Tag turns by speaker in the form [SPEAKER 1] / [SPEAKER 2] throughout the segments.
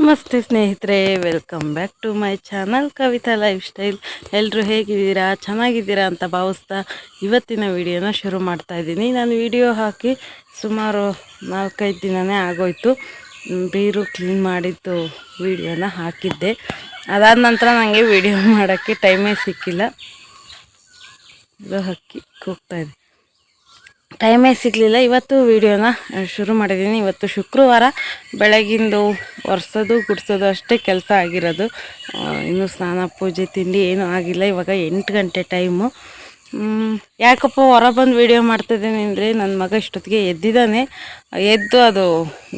[SPEAKER 1] ನಮಸ್ತೆ ಸ್ನೇಹಿತರೆ welcome back to my channel Kavitha lifestyle ಎಲ್ಲರೂ ಹೇಗಿದ್ದೀರಾ? ಚೆನ್ನಾಗಿದ್ದೀರಾ ಅಂತ ಭಾವಿಸ್ತಾ ಇವತ್ತಿನ ವಿಡಿಯೋನ ಶುರು ಮಾಡ್ತಾ ಇದ್ದೀನಿ. ನಾನು ವಿಡಿಯೋ ಹಾಕಿ ಸುಮಾರು ನಾಲ್ಕೈದು ದಿನವೇ ಆಗೋಯ್ತು. ಬೀರು ಕ್ಲೀನ್ ಮಾಡಿದ್ದು ವಿಡಿಯೋನ ಹಾಕಿದ್ದೆ. ಅದಾದ ನಂತರ ನನಗೆ ವಿಡಿಯೋ ಮಾಡೋಕ್ಕೆ ಟೈಮೇ ಸಿಕ್ಕಿಲ್ಲ. ಇದು ಹಕ್ಕಿ ಕೂಗ್ತಾ ಇದೆ ಟೈಮೇ ಸಿಗಲಿಲ್ಲ. ಇವತ್ತು ವಿಡಿಯೋನ ಶುರು ಮಾಡಿದ್ದೀನಿ. ಇವತ್ತು ಶುಕ್ರವಾರ ಬೆಳಗಿಂದು ಒರೆಸೋದು ಗುಡಿಸೋದು ಅಷ್ಟೇ ಕೆಲಸ ಆಗಿರೋದು. ಇನ್ನು ಸ್ನಾನ, ಪೂಜೆ, ತಿಂಡಿ ಏನೂ ಆಗಿಲ್ಲ. ಇವಾಗ ಎಂಟು ಗಂಟೆ ಟೈಮು. ಯಾಕಪ್ಪ ಹೊರ ಬಂದು ವೀಡಿಯೋ ಮಾಡ್ತಿದ್ದೀನಿ ಅಂದರೆ ನನ್ನ ಮಗ ಇಷ್ಟೊತ್ತಿಗೆ ಎದ್ದಿದ್ದಾನೆ. ಎದ್ದು ಅದು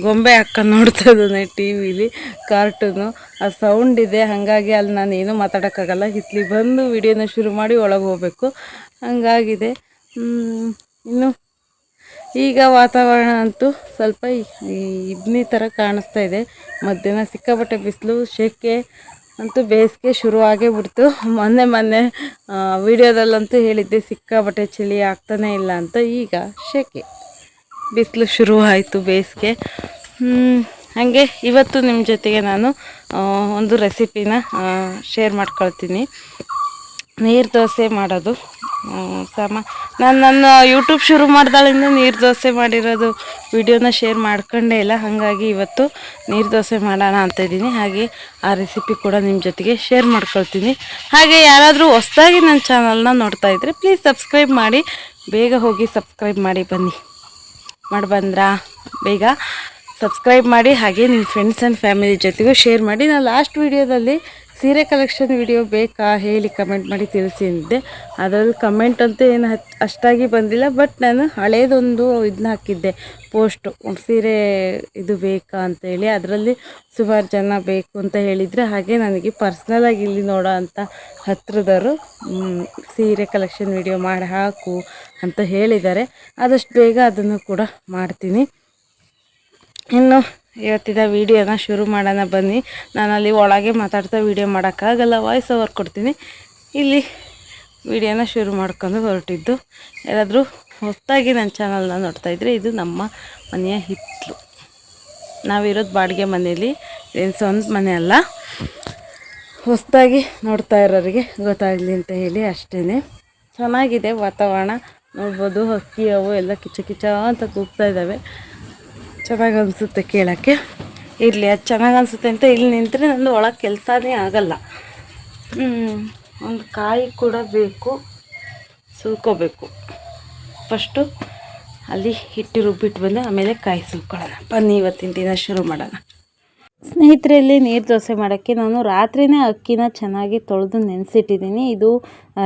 [SPEAKER 1] ಗೊಂಬೆ ಹಾಕೊಂಡು ನೋಡ್ತಾ ಇದ್ದಾನೆ ಟಿ ವಿಲಿ, ಕಾರ್ಟೂನು. ಆ ಸೌಂಡ್ ಇದೆ. ಹಾಗಾಗಿ ಅಲ್ಲಿ ನಾನು ಏನೂ ಮಾತಾಡೋಕ್ಕಾಗಲ್ಲ. ಇತ್ಲಿ ಬಂದು ವೀಡಿಯೋನ ಶುರು ಮಾಡಿ ಒಳಗೆ ಹೋಗಬೇಕು. ಹಾಗಾಗಿದೆ. ಇನ್ನು ಈಗ ವಾತಾವರಣ ಅಂತೂ ಸ್ವಲ್ಪ ಇಬ್ನಿ ಥರ ಕಾಣಿಸ್ತಾ ಇದೆ. ಮಧ್ಯಾಹ್ನ ಸಿಕ್ಕಾಪಟ್ಟೆ ಬಿಸಿಲು ಶೆಕೆ ಅಂತೂ ಬೇಸಿಗೆ ಶುರುವಾಗೇ ಬಿಡ್ತು ಮೊನ್ನೆ ಮೊನ್ನೆ ವಿಡಿಯೋದಲ್ಲಂತೂ ಹೇಳಿದ್ದೆ ಸಿಕ್ಕಾಪಟ್ಟೆ ಚಳಿ ಆಗ್ತಾನೇ ಇಲ್ಲ ಅಂತ. ಈಗ ಶೆಕೆ ಬಿಸಿಲು ಶುರು ಆಯಿತು ಬೇಸಿಗೆ. ಹಾಗೆ ಇವತ್ತು ನಿಮ್ಮ ಜೊತೆಗೆ ನಾನು ಒಂದು ರೆಸಿಪಿನ ಶೇರ್ ಮಾಡ್ಕೊಳ್ತೀನಿ. ನೀರು ದೋಸೆ ಮಾಡೋದು. ಸಮ ನಾನು ನನ್ನ ಯೂಟ್ಯೂಬ್ ಶುರು ಮಾಡ್ದಾಳಿಂದ ನೀರು ದೋಸೆ ಮಾಡಿರೋದು ವಿಡಿಯೋನ ಶೇರ್ ಮಾಡ್ಕೊಂಡೇ ಇಲ್ಲ. ಹಾಗಾಗಿ ಇವತ್ತು ನೀರು ದೋಸೆ ಮಾಡೋಣ ಅಂತ ಇದ್ದೀನಿ. ಹಾಗೆ ಆ ರೆಸಿಪಿ ಕೂಡ ನಿಮ್ಮ ಜೊತೆಗೆ ಶೇರ್ ಮಾಡ್ಕೊಳ್ತೀನಿ. ಹಾಗೆ ಯಾರಾದರೂ ಹೊಸದಾಗಿ ನನ್ನ ಚಾನಲ್ನ ನೋಡ್ತಾ ಇದ್ದರೆ ಪ್ಲೀಸ್ ಸಬ್ಸ್ಕ್ರೈಬ್ ಮಾಡಿ. ಬೇಗ ಹೋಗಿ ಸಬ್ಸ್ಕ್ರೈಬ್ ಮಾಡಿ ಬನ್ನಿ. ಮಾಡಿ ಬಂದ್ರಾ? ಬೇಗ ಸಬ್ಸ್ಕ್ರೈಬ್ ಮಾಡಿ. ಹಾಗೆ ನಿಮ್ಮ ಫ್ರೆಂಡ್ಸ್ ಆ್ಯಂಡ್ ಫ್ಯಾಮಿಲಿ ಜೊತೆಗೂ ಶೇರ್ ಮಾಡಿ. ನಾನು ಲಾಸ್ಟ್ ವೀಡಿಯೋದಲ್ಲಿ ಸೀರೆ ಕಲೆಕ್ಷನ್ ವಿಡಿಯೋ ಬೇಕಾ ಹೇಳಿ ಕಮೆಂಟ್ ಮಾಡಿ ತಿಳಿಸಿ ಅಂದಿದ್ದೆ ಅದರಲ್ಲಿ ಕಮೆಂಟ್ ಅಂತೂ ಏನು ಅಷ್ಟಾಗಿ ಬಂದಿಲ್ಲ ಬಟ್ ನಾನು ಹಳೇದೊಂದು ಇದನ್ನ ಹಾಕಿದ್ದೆ. ಪೋಸ್ಟು ಸೀರೆ ಇದು ಬೇಕಾ ಅಂತೇಳಿ ಅದರಲ್ಲಿ ಸುಮಾರು ಜನ ಬೇಕು ಅಂತ ಹೇಳಿದರೆ ಹಾಗೆ ನನಗೆ ಪರ್ಸ್ನಲಾಗಿ ಇಲ್ಲಿ ನೋಡೋ ಅಂತ ಹತ್ರದವರು ಸೀರೆ ಕಲೆಕ್ಷನ್ ವಿಡಿಯೋ ಮಾಡಿ ಹಾಕು ಅಂತ ಹೇಳಿದ್ದಾರೆ. ಆದಷ್ಟು ಬೇಗ ಅದನ್ನು ಕೂಡ ಮಾಡ್ತೀನಿ. ಇನ್ನು ಇವತ್ತಿನ ವೀಡಿಯೋನ ಶುರು ಮಾಡೋಣ ಬನ್ನಿ. ನಾನು ಅಲ್ಲಿ ಒಳಗೆ ಮಾತಾಡ್ತಾ ವೀಡಿಯೋ ಮಾಡೋಕ್ಕಾಗಲ್ಲ ವಾಯ್ಸ್ ಓವರ್ ಕೊಡ್ತೀನಿ. ಇಲ್ಲಿ ವೀಡಿಯೋನ ಶುರು ಮಾಡ್ಕೊಂಡು ಹೊರಟಿದ್ದು. ಯಾರಾದರೂ ಹೊಸದಾಗಿ ನನ್ನ ಚಾನಲ್ನ ನೋಡ್ತಾ ಇದ್ದರೆ ಇದು ನಮ್ಮ ಮನೆಯ ಹಿತ್ತಲು ನಾವಿರೋದು ಬಾಡಿಗೆ ಮನೆಯಲ್ಲಿ ಏನು ಸ್ವಂತ ಮನೆ ಅಲ್ಲ. ಹೊಸದಾಗಿ ನೋಡ್ತಾ ಇರೋರಿಗೆ ಗೊತ್ತಾಗಲಿ ಅಂತ ಹೇಳಿ ಅಷ್ಟೇ ಚೆನ್ನಾಗಿದೆ ವಾತಾವರಣ. ನೋಡ್ಬೋದು ಹಕ್ಕಿ ಅವು ಎಲ್ಲ ಕಿಚ ಕಿಚ ಅಂತ ಕೂಗ್ತಾ ಇದ್ದಾವೆ. ಚೆನ್ನಾಗಿ ಅನಿಸುತ್ತೆ ಕೇಳೋಕ್ಕೆ. ಇರಲಿ, ಅದು ಚೆನ್ನಾಗಿ ಅನಿಸುತ್ತೆ ಅಂತ ಇಲ್ಲಿ ನಿಂತರೆ ನಂದು ಒಳಗೆ ಕೆಲಸನೇ ಆಗಲ್ಲ. ಒಂದು ಕಾಯಿ ಕೂಡ ಬೇಕು. ಸುಲ್ಕೋಬೇಕು ಫಸ್ಟು ಅಲ್ಲಿ ಹಿಟ್ಟು ರುಬ್ಬಿಟ್ಟು ಬಂದು ಆಮೇಲೆ ಕಾಯಿ ಸುಲ್ಕೊಳ್ಳೋಣ ಬನ್ನಿ ಇವತ್ತಿನ ದಿನ ಶುರು ಮಾಡೋಣ. ಸ್ನೇಹಿತರಲ್ಲಿ ನೀರು ದೋಸೆ ಮಾಡೋಕ್ಕೆ ನಾನು ರಾತ್ರಿನೇ ಅಕ್ಕಿನ ಚೆನ್ನಾಗಿ ತೊಳೆದು ನೆನೆಸಿಟ್ಟಿದ್ದೀನಿ. ಇದು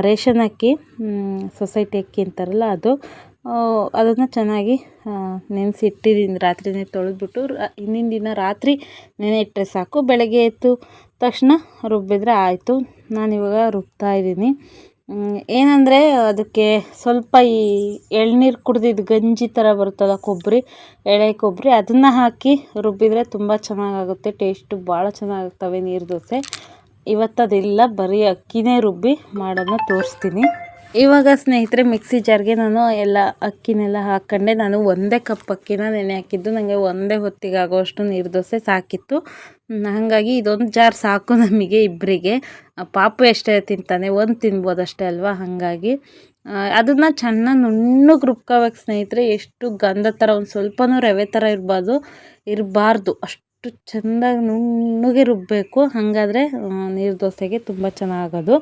[SPEAKER 1] ರೇಷನ್ ಅಕ್ಕಿ ಸೊಸೈಟಿ ಅಕ್ಕಿ ಅಂತಾರಲ್ಲ ಅದು. ಅದನ್ನು ಚೆನ್ನಾಗಿ ನೆನೆಸಿಟ್ಟಿದ್ದೀನಿ ರಾತ್ರಿಯೇ ತೊಳೆದ್ಬಿಟ್ಟು ಹಿಂದಿನ ದಿನ ರಾತ್ರಿ ನೆನೆ ಇಟ್ಟರೆ ಸಾಕು. ಬೆಳಗ್ಗೆ ಎದ್ದು ತಕ್ಷಣ ರುಬ್ಬಿದ್ರೆ ಆಯಿತು. ನಾನಿವಾಗ ರುಬ್ತಾ ಇದ್ದೀನಿ. ಏನಂದರೆ ಅದಕ್ಕೆ ಸ್ವಲ್ಪ ಈ ಎಳ್ನೀರು ಕುಡ್ದಿದ್ದು ಗಂಜಿ ಥರ ಬರುತ್ತಲ್ಲ ಕೊಬ್ಬರಿ ಎಳೆ ಕೊಬ್ಬರಿ ಅದನ್ನು ಹಾಕಿ ರುಬ್ಬಿದರೆ ತುಂಬ ಚೆನ್ನಾಗಾಗುತ್ತೆ. ಟೇಸ್ಟು ಭಾಳ ಚೆನ್ನಾಗಾಗ್ತವೆ ನೀರು ದೋಸೆ. ಇವತ್ತು ಅದಿಲ್ಲ ಬರೀ ಅಕ್ಕಿನೇ ರುಬ್ಬಿ ಮಾಡೋದನ್ನ ತೋರಿಸ್ತೀನಿ. ಇವಾಗ ಸ್ನೇಹಿತರೆ, ಮಿಕ್ಸಿ ಜಾರ್ಗೆ ನಾನು ಎಲ್ಲ ಅಕ್ಕಿನೆಲ್ಲ ಹಾಕ್ಕೊಂಡೆ ನಾನು ಒಂದೇ ಕಪ್ ಅಕ್ಕಿನ ನೆನೆ ಹಾಕಿದ್ದು. ನನಗೆ ಒಂದೇ ಹೊತ್ತಿಗೆ ಆಗೋಷ್ಟು ನೀರು ದೋಸೆ ಸಾಕಿತ್ತು. ಹಾಗಾಗಿ ಇದೊಂದು ಜಾರ್ ಸಾಕು ನಮಗೆ ಇಬ್ಬರಿಗೆ ಪಾಪು ಎಷ್ಟೇ ತಿಂತಾನೆ, ಒಂದು ತಿನ್ಬೋದು ಅಷ್ಟೇ ಅಲ್ವಾ? ಹಾಗಾಗಿ ಅದನ್ನು ಚೆನ್ನಾಗಿ ನುಣ್ಣಗೆ ರುಬ್ಕೋಬೇಕು ಸ್ನೇಹಿತರೆ. ಎಷ್ಟು ಗಂಧ ಥರ ಒಂದು ಸ್ವಲ್ಪನೂ ರವೆ ಥರ ಇರಬಾರ್ದು ಇರಬಾರ್ದು. ಅಷ್ಟು ಚೆಂದಾಗಿ ನುಣ್ಣಗೆ ರುಬ್ಬಬೇಕು ಹಾಗಾದರೆ ನೀರು ದೋಸೆಗೆ ತುಂಬ ಚೆನ್ನಾಗೋದು.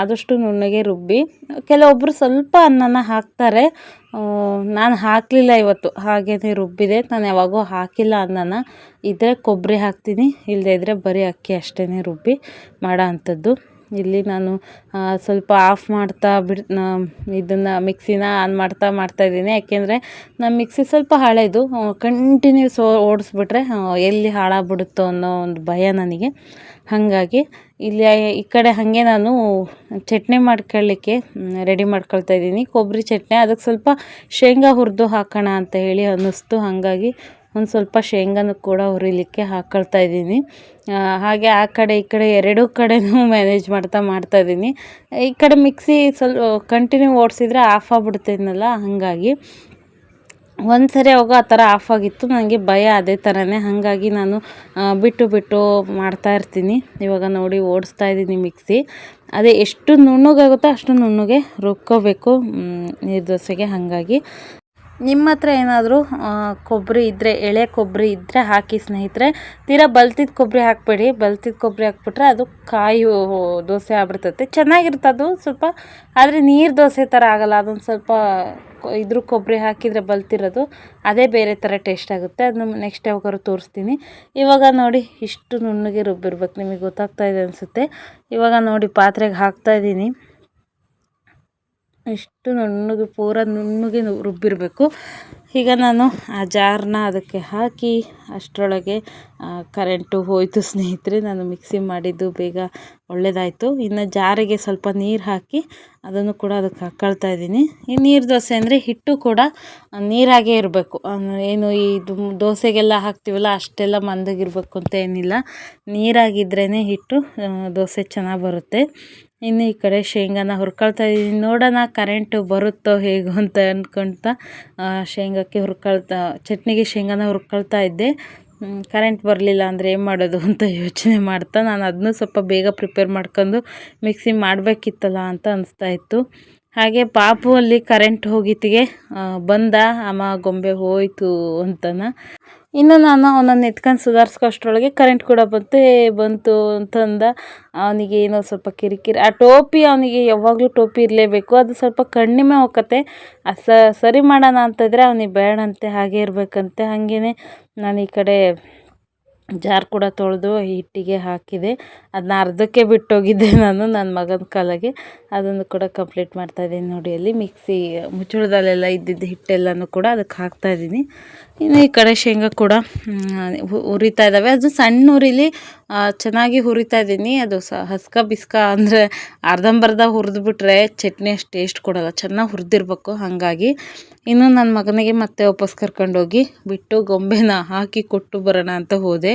[SPEAKER 1] ಆದಷ್ಟು ನುಣ್ಣಗೆ ರುಬ್ಬಿ. ಕೆಲವೊಬ್ಬರು ಸ್ವಲ್ಪ ಅನ್ನನ ಹಾಕ್ತಾರೆ. ನಾನು ಹಾಕಲಿಲ್ಲ ಇವತ್ತು. ಹಾಗೇ ರುಬ್ಬಿದೆ. ನಾನು ಯಾವಾಗೂ ಹಾಕಿಲ್ಲ ಅನ್ನನ. ಇದ್ದರೆ ಕೊಬ್ಬರಿ ಹಾಕ್ತೀನಿ. ಇಲ್ಲದೇ ಇದ್ದರೆ ಬರೀ ಅಕ್ಕಿ ಅಷ್ಟೇ ರುಬ್ಬಿ ಮಾಡೋ ಅಂಥದ್ದು. ಇಲ್ಲಿ ನಾನು ಸ್ವಲ್ಪ ಆಫ್ ಮಾಡ್ತಾ ಬಿಡ್ ಇದನ್ನು ಮಿಕ್ಸಿನ ಆನ್ ಮಾಡ್ತಾ ಮಾಡ್ತಾ ಇದ್ದೀನಿ. ಯಾಕೆಂದರೆ ನಮ್ಮ ಮಿಕ್ಸಿ ಸ್ವಲ್ಪ ಹಳೇದು ಕಂಟಿನ್ಯೂಸ್ ಓಡಿಸ್ಬಿಟ್ರೆ ಎಲ್ಲಿ ಹಾಳಾಗ್ಬಿಡುತ್ತೋ ಅನ್ನೋ ಒಂದು ಭಯ ನನಗೆ. ಹಾಗಾಗಿ ಇಲ್ಲಿ ಈ ಕಡೆ ಹಾಗೆ ನಾನು ಚಟ್ನಿ ಮಾಡ್ಕೊಳ್ಳಿಕ್ಕೆ ರೆಡಿ ಮಾಡ್ಕೊಳ್ತಾ ಇದ್ದೀನಿ. ಕೊಬ್ಬರಿ ಚಟ್ನಿ, ಅದಕ್ಕೆ ಸ್ವಲ್ಪ ಶೇಂಗಾ ಹುರಿದು ಹಾಕೋಣ ಅಂತ ಹೇಳಿ ಅನ್ನಿಸ್ತು. ಹಾಗಾಗಿ ಒಂದು ಸ್ವಲ್ಪ ಶೇಂಗಾನು ಕೂಡ ಹುರಿಲಿಕ್ಕೆ ಹಾಕ್ಕೊಳ್ತಾ ಇದ್ದೀನಿ. ಹಾಗೆ ಆ ಕಡೆ ಈ ಕಡೆ ಎರಡೂ ಕಡೆನೂ ಮ್ಯಾನೇಜ್ ಮಾಡ್ತಾ ಮಾಡ್ತಾ ಇದ್ದೀನಿ. ಈ ಕಡೆ ಮಿಕ್ಸಿ ಸ್ವಲ್ಪ ಕಂಟಿನ್ಯೂ ಓಡಿಸಿದ್ರೆ ಆಫ್ ಆಗ್ಬಿಡ್ತೇನಲ್ಲ ಹಾಗಾಗಿ. ಒಂದು ಸರಿ ಅವಾಗ ಆ ಥರ ಆಫ್ ಆಗಿತ್ತು ನನಗೆ ಭಯ ಅದೇ ಥರನೇ. ಹಾಗಾಗಿ ನಾನು ಬಿಟ್ಟು ಬಿಟ್ಟು ಮಾಡ್ತಾ ಇರ್ತೀನಿ. ಇವಾಗ ನೋಡಿ ಓಡಿಸ್ತಾ ಇದ್ದೀನಿ ಮಿಕ್ಸಿ. ಅದೇ ಎಷ್ಟು ನುಣ್ಣಗಾಗುತ್ತೋ ಅಷ್ಟು ನುಣ್ಣಗೆ ರುಬ್ಕೋಬೇಕು ನೀರು ದೋಸೆಗೆ ಹಾಗಾಗಿ. ನಿಮ್ಮ ಹತ್ರ ಏನಾದರೂ ಕೊಬ್ಬರಿ ಇದ್ದರೆ ಎಳೆ ಕೊಬ್ಬರಿ ಇದ್ದರೆ ಹಾಕಿ ಸ್ನೇಹಿತರೆ, ತೀರಾ ಬಲ್ತಿದ್ದ ಕೊಬ್ಬರಿ ಹಾಕಬೇಡಿ. ಬಲ್ತಿದ್ದ ಕೊಬ್ಬರಿ ಹಾಕ್ಬಿಟ್ರೆ ಅದು ಕಾಯಿ ದೋಸೆ ಆಗ್ಬಿಡ್ತೈತೆ. ಚೆನ್ನಾಗಿರುತ್ತೆ ಅದು ಸ್ವಲ್ಪ, ಆದರೆ ನೀರು ದೋಸೆ ಥರ ಆಗಲ್ಲ. ಅದೊಂದು ಸ್ವಲ್ಪ ಇದ್ರ ಕೊಬ್ಬರಿ ಹಾಕಿದರೆ ಬಲ್ತಿರೋದು, ಅದೇ ಬೇರೆ ಥರ ಟೇಸ್ಟ್ ಆಗುತ್ತೆ. ಅದನ್ನ ನೆಕ್ಸ್ಟ್ ಯಾವಾಗಾದ್ರು ತೋರಿಸ್ತೀನಿ. ಇವಾಗ ನೋಡಿ, ಇಷ್ಟು ನುಣ್ಣಗೆ ರುಬ್ಬಿರ್ಬೇಕು. ನಿಮಗೆ ಗೊತ್ತಾಗ್ತಾ ಇದೆ ಅನಿಸುತ್ತೆ. ಇವಾಗ ನೋಡಿ, ಪಾತ್ರೆಗೆ ಹಾಕ್ತಾ ಇದ್ದೀನಿ. ಇಷ್ಟು ನುಣ್ಣಗೆ, ಪೂರ ನುಣ್ಣಗೆ ರುಬ್ಬಿರಬೇಕು. ಈಗ ನಾನು ಆ ಜಾರನ್ನ ಅದಕ್ಕೆ ಹಾಕಿ ಅಷ್ಟರೊಳಗೆ ಕರೆಂಟು ಹೋಯಿತು ಸ್ನೇಹಿತರೆ, ನಾನು ಮಿಕ್ಸಿ ಮಾಡಿದ್ದು ಬೇಗ ಒಳ್ಳೆಯದಾಯಿತು ಇನ್ನು ಜಾರಿಗೆ ಸ್ವಲ್ಪ ನೀರು ಹಾಕಿ ಅದನ್ನು ಕೂಡ ಅದಕ್ಕೆ ಹಾಕ್ಕೊಳ್ತಾ ಇದ್ದೀನಿ. ಈ ನೀರು ದೋಸೆ ಅಂದರೆ ಹಿಟ್ಟು ಕೂಡ ನೀರಾಗೇ ಇರಬೇಕು. ಏನು ಈ ದೋಸೆಗೆಲ್ಲ ಹಾಕ್ತೀವಲ್ಲ, ಅಷ್ಟೆಲ್ಲ ಮಂದಗಿರಬೇಕು ಅಂತ ಏನಿಲ್ಲ. ನೀರಾಗಿದ್ರೇ ಹಿಟ್ಟು ದೋಸೆ ಚೆನ್ನಾಗಿ ಬರುತ್ತೆ. ಇನ್ನು ಈ ಕಡೆ ಶೇಂಗಾನ ಹುರ್ಕೊಳ್ತಾ ಇದ್ದೀನಿ ನೋಡೋಣ ಕರೆಂಟು ಬರುತ್ತೋ ಹೇಗೋ ಅಂತ ಅಂದ್ಕೊಳ್ತಾ ಶೇಂಗಾಕ್ಕೆ ಹುರ್ಕೊಳ್ತಾ, ಚಟ್ನಿಗೆ ಶೇಂಗಾನ ಹುರ್ಕೊಳ್ತಾ ಇದ್ದೆ. ಕರೆಂಟ್ ಬರಲಿಲ್ಲ ಅಂದರೆ ಏನು ಮಾಡೋದು ಅಂತ ಯೋಚನೆ ಮಾಡ್ತಾ, ನಾನು ಅದನ್ನೂ ಸ್ವಲ್ಪ ಬೇಗ ಪ್ರಿಪೇರ್ ಮಾಡ್ಕೊಂಡು ಮಿಕ್ಸಿ ಮಾಡಬೇಕಿತ್ತಲ್ಲ ಅಂತ ಅನಿಸ್ತಾ ಇತ್ತು. ಹಾಗೆ ಪಾಪು ಅಲ್ಲಿ ಕರೆಂಟ್ ಹೋಗಿತ್ತಿಗೆ ಬಂದ, ಅಮ್ಮ ಗೊಂಬೆ ಹೋಯಿತು ಅಂತನ. ಇನ್ನು ನಾನು ಅವನನ್ನು ಎತ್ಕೊಂಡು ಸುಧಾರಿಸ್ಕೊ ಅಷ್ಟರೊಳಗೆ ಕರೆಂಟ್ ಕೂಡ ಬಂತು ಏ ಬಂತು ಅಂತಂದ. ಅವನಿಗೆ ಏನೋ ಸ್ವಲ್ಪ ಕಿರಿಕಿರಿ. ಆ ಟೋಪಿ ಅವನಿಗೆ ಯಾವಾಗಲೂ ಟೋಪಿ ಇರಲೇಬೇಕು. ಅದು ಸ್ವಲ್ಪ ಕಣ್ಣಿಮೆ ಹೋಗತ್ತೆ. ಅದು ಸರಿ ಮಾಡೋಣ ಅಂತಂದರೆ ಅವನಿಗೆ ಬೇಡಂತೆ, ಹಾಗೆ ಇರಬೇಕಂತೆ. ಹಾಗೇ ನಾನು ಈ ಕಡೆ ಜಾರ್ ಕೂಡ ತೊಳೆದು ಹಿಟ್ಟಿಗೆ ಹಾಕಿದೆ. ಅದನ್ನ ಅರ್ಧಕ್ಕೆ ಬಿಟ್ಟೋಗಿದ್ದೆ ನಾನು ನನ್ನ ಮಗನ ಕಾಲಾಗೆ. ಅದನ್ನು ಕೂಡ ಕಂಪ್ಲೀಟ್ ಮಾಡ್ತಾ ಇದ್ದೀನಿ ನೋಡಿ ಅಲ್ಲಿ. ಮಿಕ್ಸಿ, ಮುಚ್ಚಳದಲ್ಲೆಲ್ಲ ಇದ್ದಿದ್ದ ಹಿಟ್ಟೆಲ್ಲನೂ ಕೂಡ ಅದಕ್ಕೆ ಹಾಕ್ತಾ ಇದ್ದೀನಿ. ಇನ್ನು ಈ ಕಡೆ ಶೇಂಗಾ ಕೂಡ ಹುರಿತಾ ಇದ್ದಾವೆ ಅದು ಸಣ್ಣ ಹುರಿಲಿ ಚೆನ್ನಾಗಿ ಹುರಿತಾ ಇದ್ದೀನಿ ಅದು ಸ, ಹಸ್ಕ ಬಿಸ್ಕ ಅಂದರೆ ಅರ್ಧಂಬರ್ಧ ಹುರಿದ್ಬಿಟ್ರೆ ಚಟ್ನಿ ಅಷ್ಟು ಟೇಸ್ಟ್ ಕೊಡಲ್ಲ. ಚೆನ್ನಾಗಿ ಹುರಿದಿರ್ಬೇಕು ಹಾಗಾಗಿ. ಇನ್ನು ನನ್ನ ಮಗನಿಗೆ ಮತ್ತೆ ವಾಪಸ್ ಕರ್ಕೊಂಡೋಗಿ ಬಿಟ್ಟು ಗೊಂಬೆನ ಹಾಕಿ ಕೊಟ್ಟು ಬರೋಣ ಅಂತ ಹೋದೆ.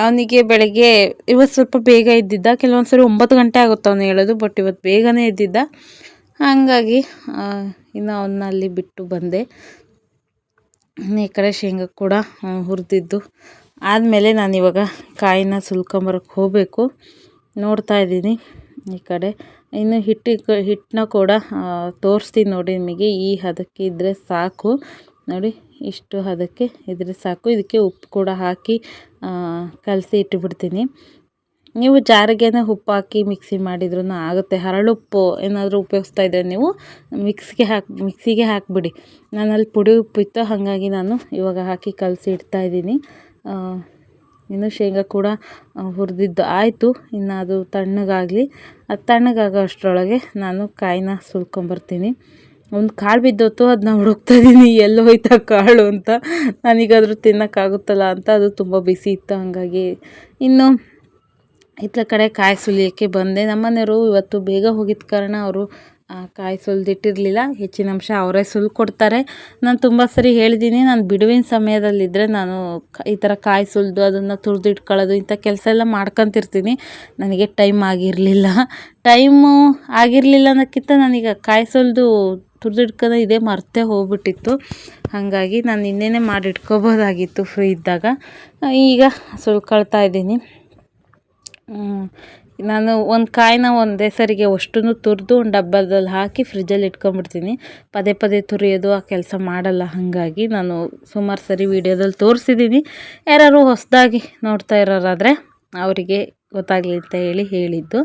[SPEAKER 1] ಅವನಿಗೆ ಬೆಳಗ್ಗೆ ಇವತ್ತು ಸ್ವಲ್ಪ ಬೇಗ ಇದ್ದಿದ್ದ ಕೆಲವೊಂದು ಸರಿ ಒಂಬತ್ತು ಗಂಟೆ ಆಗುತ್ತೆ ಅವನು ಹೇಳೋದು ಬಟ್ ಇವತ್ತು ಬೇಗನೆ ಇದ್ದಿದ್ದ ಹಾಗಾಗಿ ಇನ್ನು ಅವನ್ನ ಅಲ್ಲಿ ಬಿಟ್ಟು ಬಂದೆ. ಈ ಕಡೆ ಶೇಂಗಾ ಕೂಡ ಹುರಿದಿದ್ದು. ಆದಮೇಲೆ ನಾನಿವಾಗ ಕಾಯಿನ ಸುಲ್ಕೊಂಬರಕ್ಕೆ ಹೋಗಬೇಕು. ನೋಡ್ತಾ ಇದ್ದೀನಿ ಈ ಕಡೆ. ಇನ್ನು ಹಿಟ್ಟಿಗೆ ಹಿಟ್ಟನ್ನ ಕೂಡ ತೋರಿಸ್ತೀನಿ ನೋಡಿ ನಿಮಗೆ. ಈ ಹದಕ್ಕೆ ಇದ್ದರೆ ಸಾಕು. ನೋಡಿ, ಇಷ್ಟು ಹದಕ್ಕೆ ಇದ್ದರೆ ಸಾಕು. ಇದಕ್ಕೆ ಉಪ್ಪು ಕೂಡ ಹಾಕಿ ಕಲಸಿ ಇಟ್ಟುಬಿಡ್ತೀನಿ ನೀವು ಜಾರಿಗೆನೇ ಉಪ್ಪು ಹಾಕಿ ಮಿಕ್ಸಿ ಮಾಡಿದ್ರೂ ಆಗುತ್ತೆ. ಹರಳುಪ್ಪು ಏನಾದರೂ ಉಪಯೋಗಿಸ್ತಾ ಇದ್ದರೆ ನೀವು ಮಿಕ್ಸ್ಗೆ ಹಾಕಿ, ಮಿಕ್ಸಿಗೆ ಹಾಕಿಬಿಡಿ. ನಾನಲ್ಲಿ ಪುಡಿ ಉಪ್ಪಿತ್ತು ಹಾಗಾಗಿ ನಾನು ಇವಾಗ ಹಾಕಿ ಕಲಸಿ ಇಡ್ತಾ ಇದ್ದೀನಿ. ಇನ್ನು ಶೇಂಗಾ ಕೂಡ ಹುರಿದಿದ್ದು ಆಯಿತು. ಇನ್ನು ಅದು ತಣ್ಣಗಾಗಲಿ. ಅದು ತಣ್ಣಗಾಗೋ ಅಷ್ಟರೊಳಗೆ ನಾನು ಕಾಯಿನ ಸುಲ್ಕೊಂಬರ್ತೀನಿ. ಒಂದು ಕಾಳು ಬಿದ್ದೋತು ಅದನ್ನ ಹುಡುಕ್ತಾ ಇದ್ದೀನಿ. ಎಲ್ಲಿ ಹೋಯ್ತಾ ಕಾಳು ಅಂತ. ನನಗಾದ್ರೂ ತಿನ್ನೋಕ್ಕಾಗುತ್ತಲ್ಲ ಅಂತ. ಅದು ತುಂಬ ಬಿಸಿ ಇತ್ತು ಹಾಗಾಗಿ. ಇನ್ನು ಇತ್ತ ಕಡೆ ಕಾಯಿ ಸುಲಿಯೋಕ್ಕೆ ಬಂದೆ. ನಮ್ಮನೆಯವರು ಇವತ್ತು ಬೇಗ ಹೋಗಿದ್ದ ಕಾರಣ ಅವರು ಕಾಯಿ ಸುಲಿದಿಟ್ಟಿರಲಿಲ್ಲ. ಹೆಚ್ಚಿನ ಅಂಶ ಅವರೇ ಸುಲ್ಕೊಡ್ತಾರೆ. ನಾನು ತುಂಬ ಸರಿ ಹೇಳಿದ್ದೀನಿ ನಾನು ಬಿಡುವಿನ ಸಮಯದಲ್ಲಿದ್ದರೆ ನಾನು ಈ ಥರ ಕಾಯಿ ಸುಲಿದು, ಅದನ್ನು ತುರಿದಿಟ್ಕೊಳ್ಳೋದು, ಇಂಥ ಕೆಲಸ ಎಲ್ಲ ಮಾಡ್ಕೊತಿರ್ತೀನಿ. ನನಗೆ ಟೈಮ್ ಆಗಿರಲಿಲ್ಲ. ಟೈಮು ಆಗಿರಲಿಲ್ಲ ಅನ್ನೋಕ್ಕಿಂತ ನಾನೀಗ ಕಾಯಿ ಸುಲಿದು ತುರಿದಿಟ್ಕೊಂಡು ಇದೇ ಮರ್ತೇ ಹೋಗ್ಬಿಟ್ಟಿತ್ತು. ಹಾಗಾಗಿ ನಾನು ಇನ್ನೇನೇ ಮಾಡಿಟ್ಕೋಬೋದಾಗಿತ್ತು ಫ್ರೀ ಇದ್ದಾಗ. ಈಗ ಸುಲ್ಕೊಳ್ತಾ ಇದ್ದೀನಿ. ನಾನು ಒಂದು ಕಾಯಿನ ಒಂದೇ ಸರಿಗೆ ಅಷ್ಟೂ ತುರಿದು ಒಂದು ಡಬ್ಬದಲ್ಲಿ ಹಾಕಿ ಫ್ರಿಜ್ಜಲ್ಲಿ ಇಟ್ಕೊಂಡ್ಬಿಡ್ತೀನಿ ಪದೇ ಪದೇ ತುರಿಯೋದು ಆ ಕೆಲಸ ಮಾಡಲ್ಲ, ಹಾಗಾಗಿ ನಾನು ಸುಮಾರು ಸರಿ ವೀಡಿಯೋದಲ್ಲಿ ತೋರಿಸಿದ್ದೀನಿ ಯಾರು ಹೊಸದಾಗಿ ನೋಡ್ತಾ ಇರೋರಾದರೆ ಅವರಿಗೆ ಗೊತ್ತಾಗಲಿ ಅಂತ ಹೇಳಿ ಹೇಳಿದ್ದು.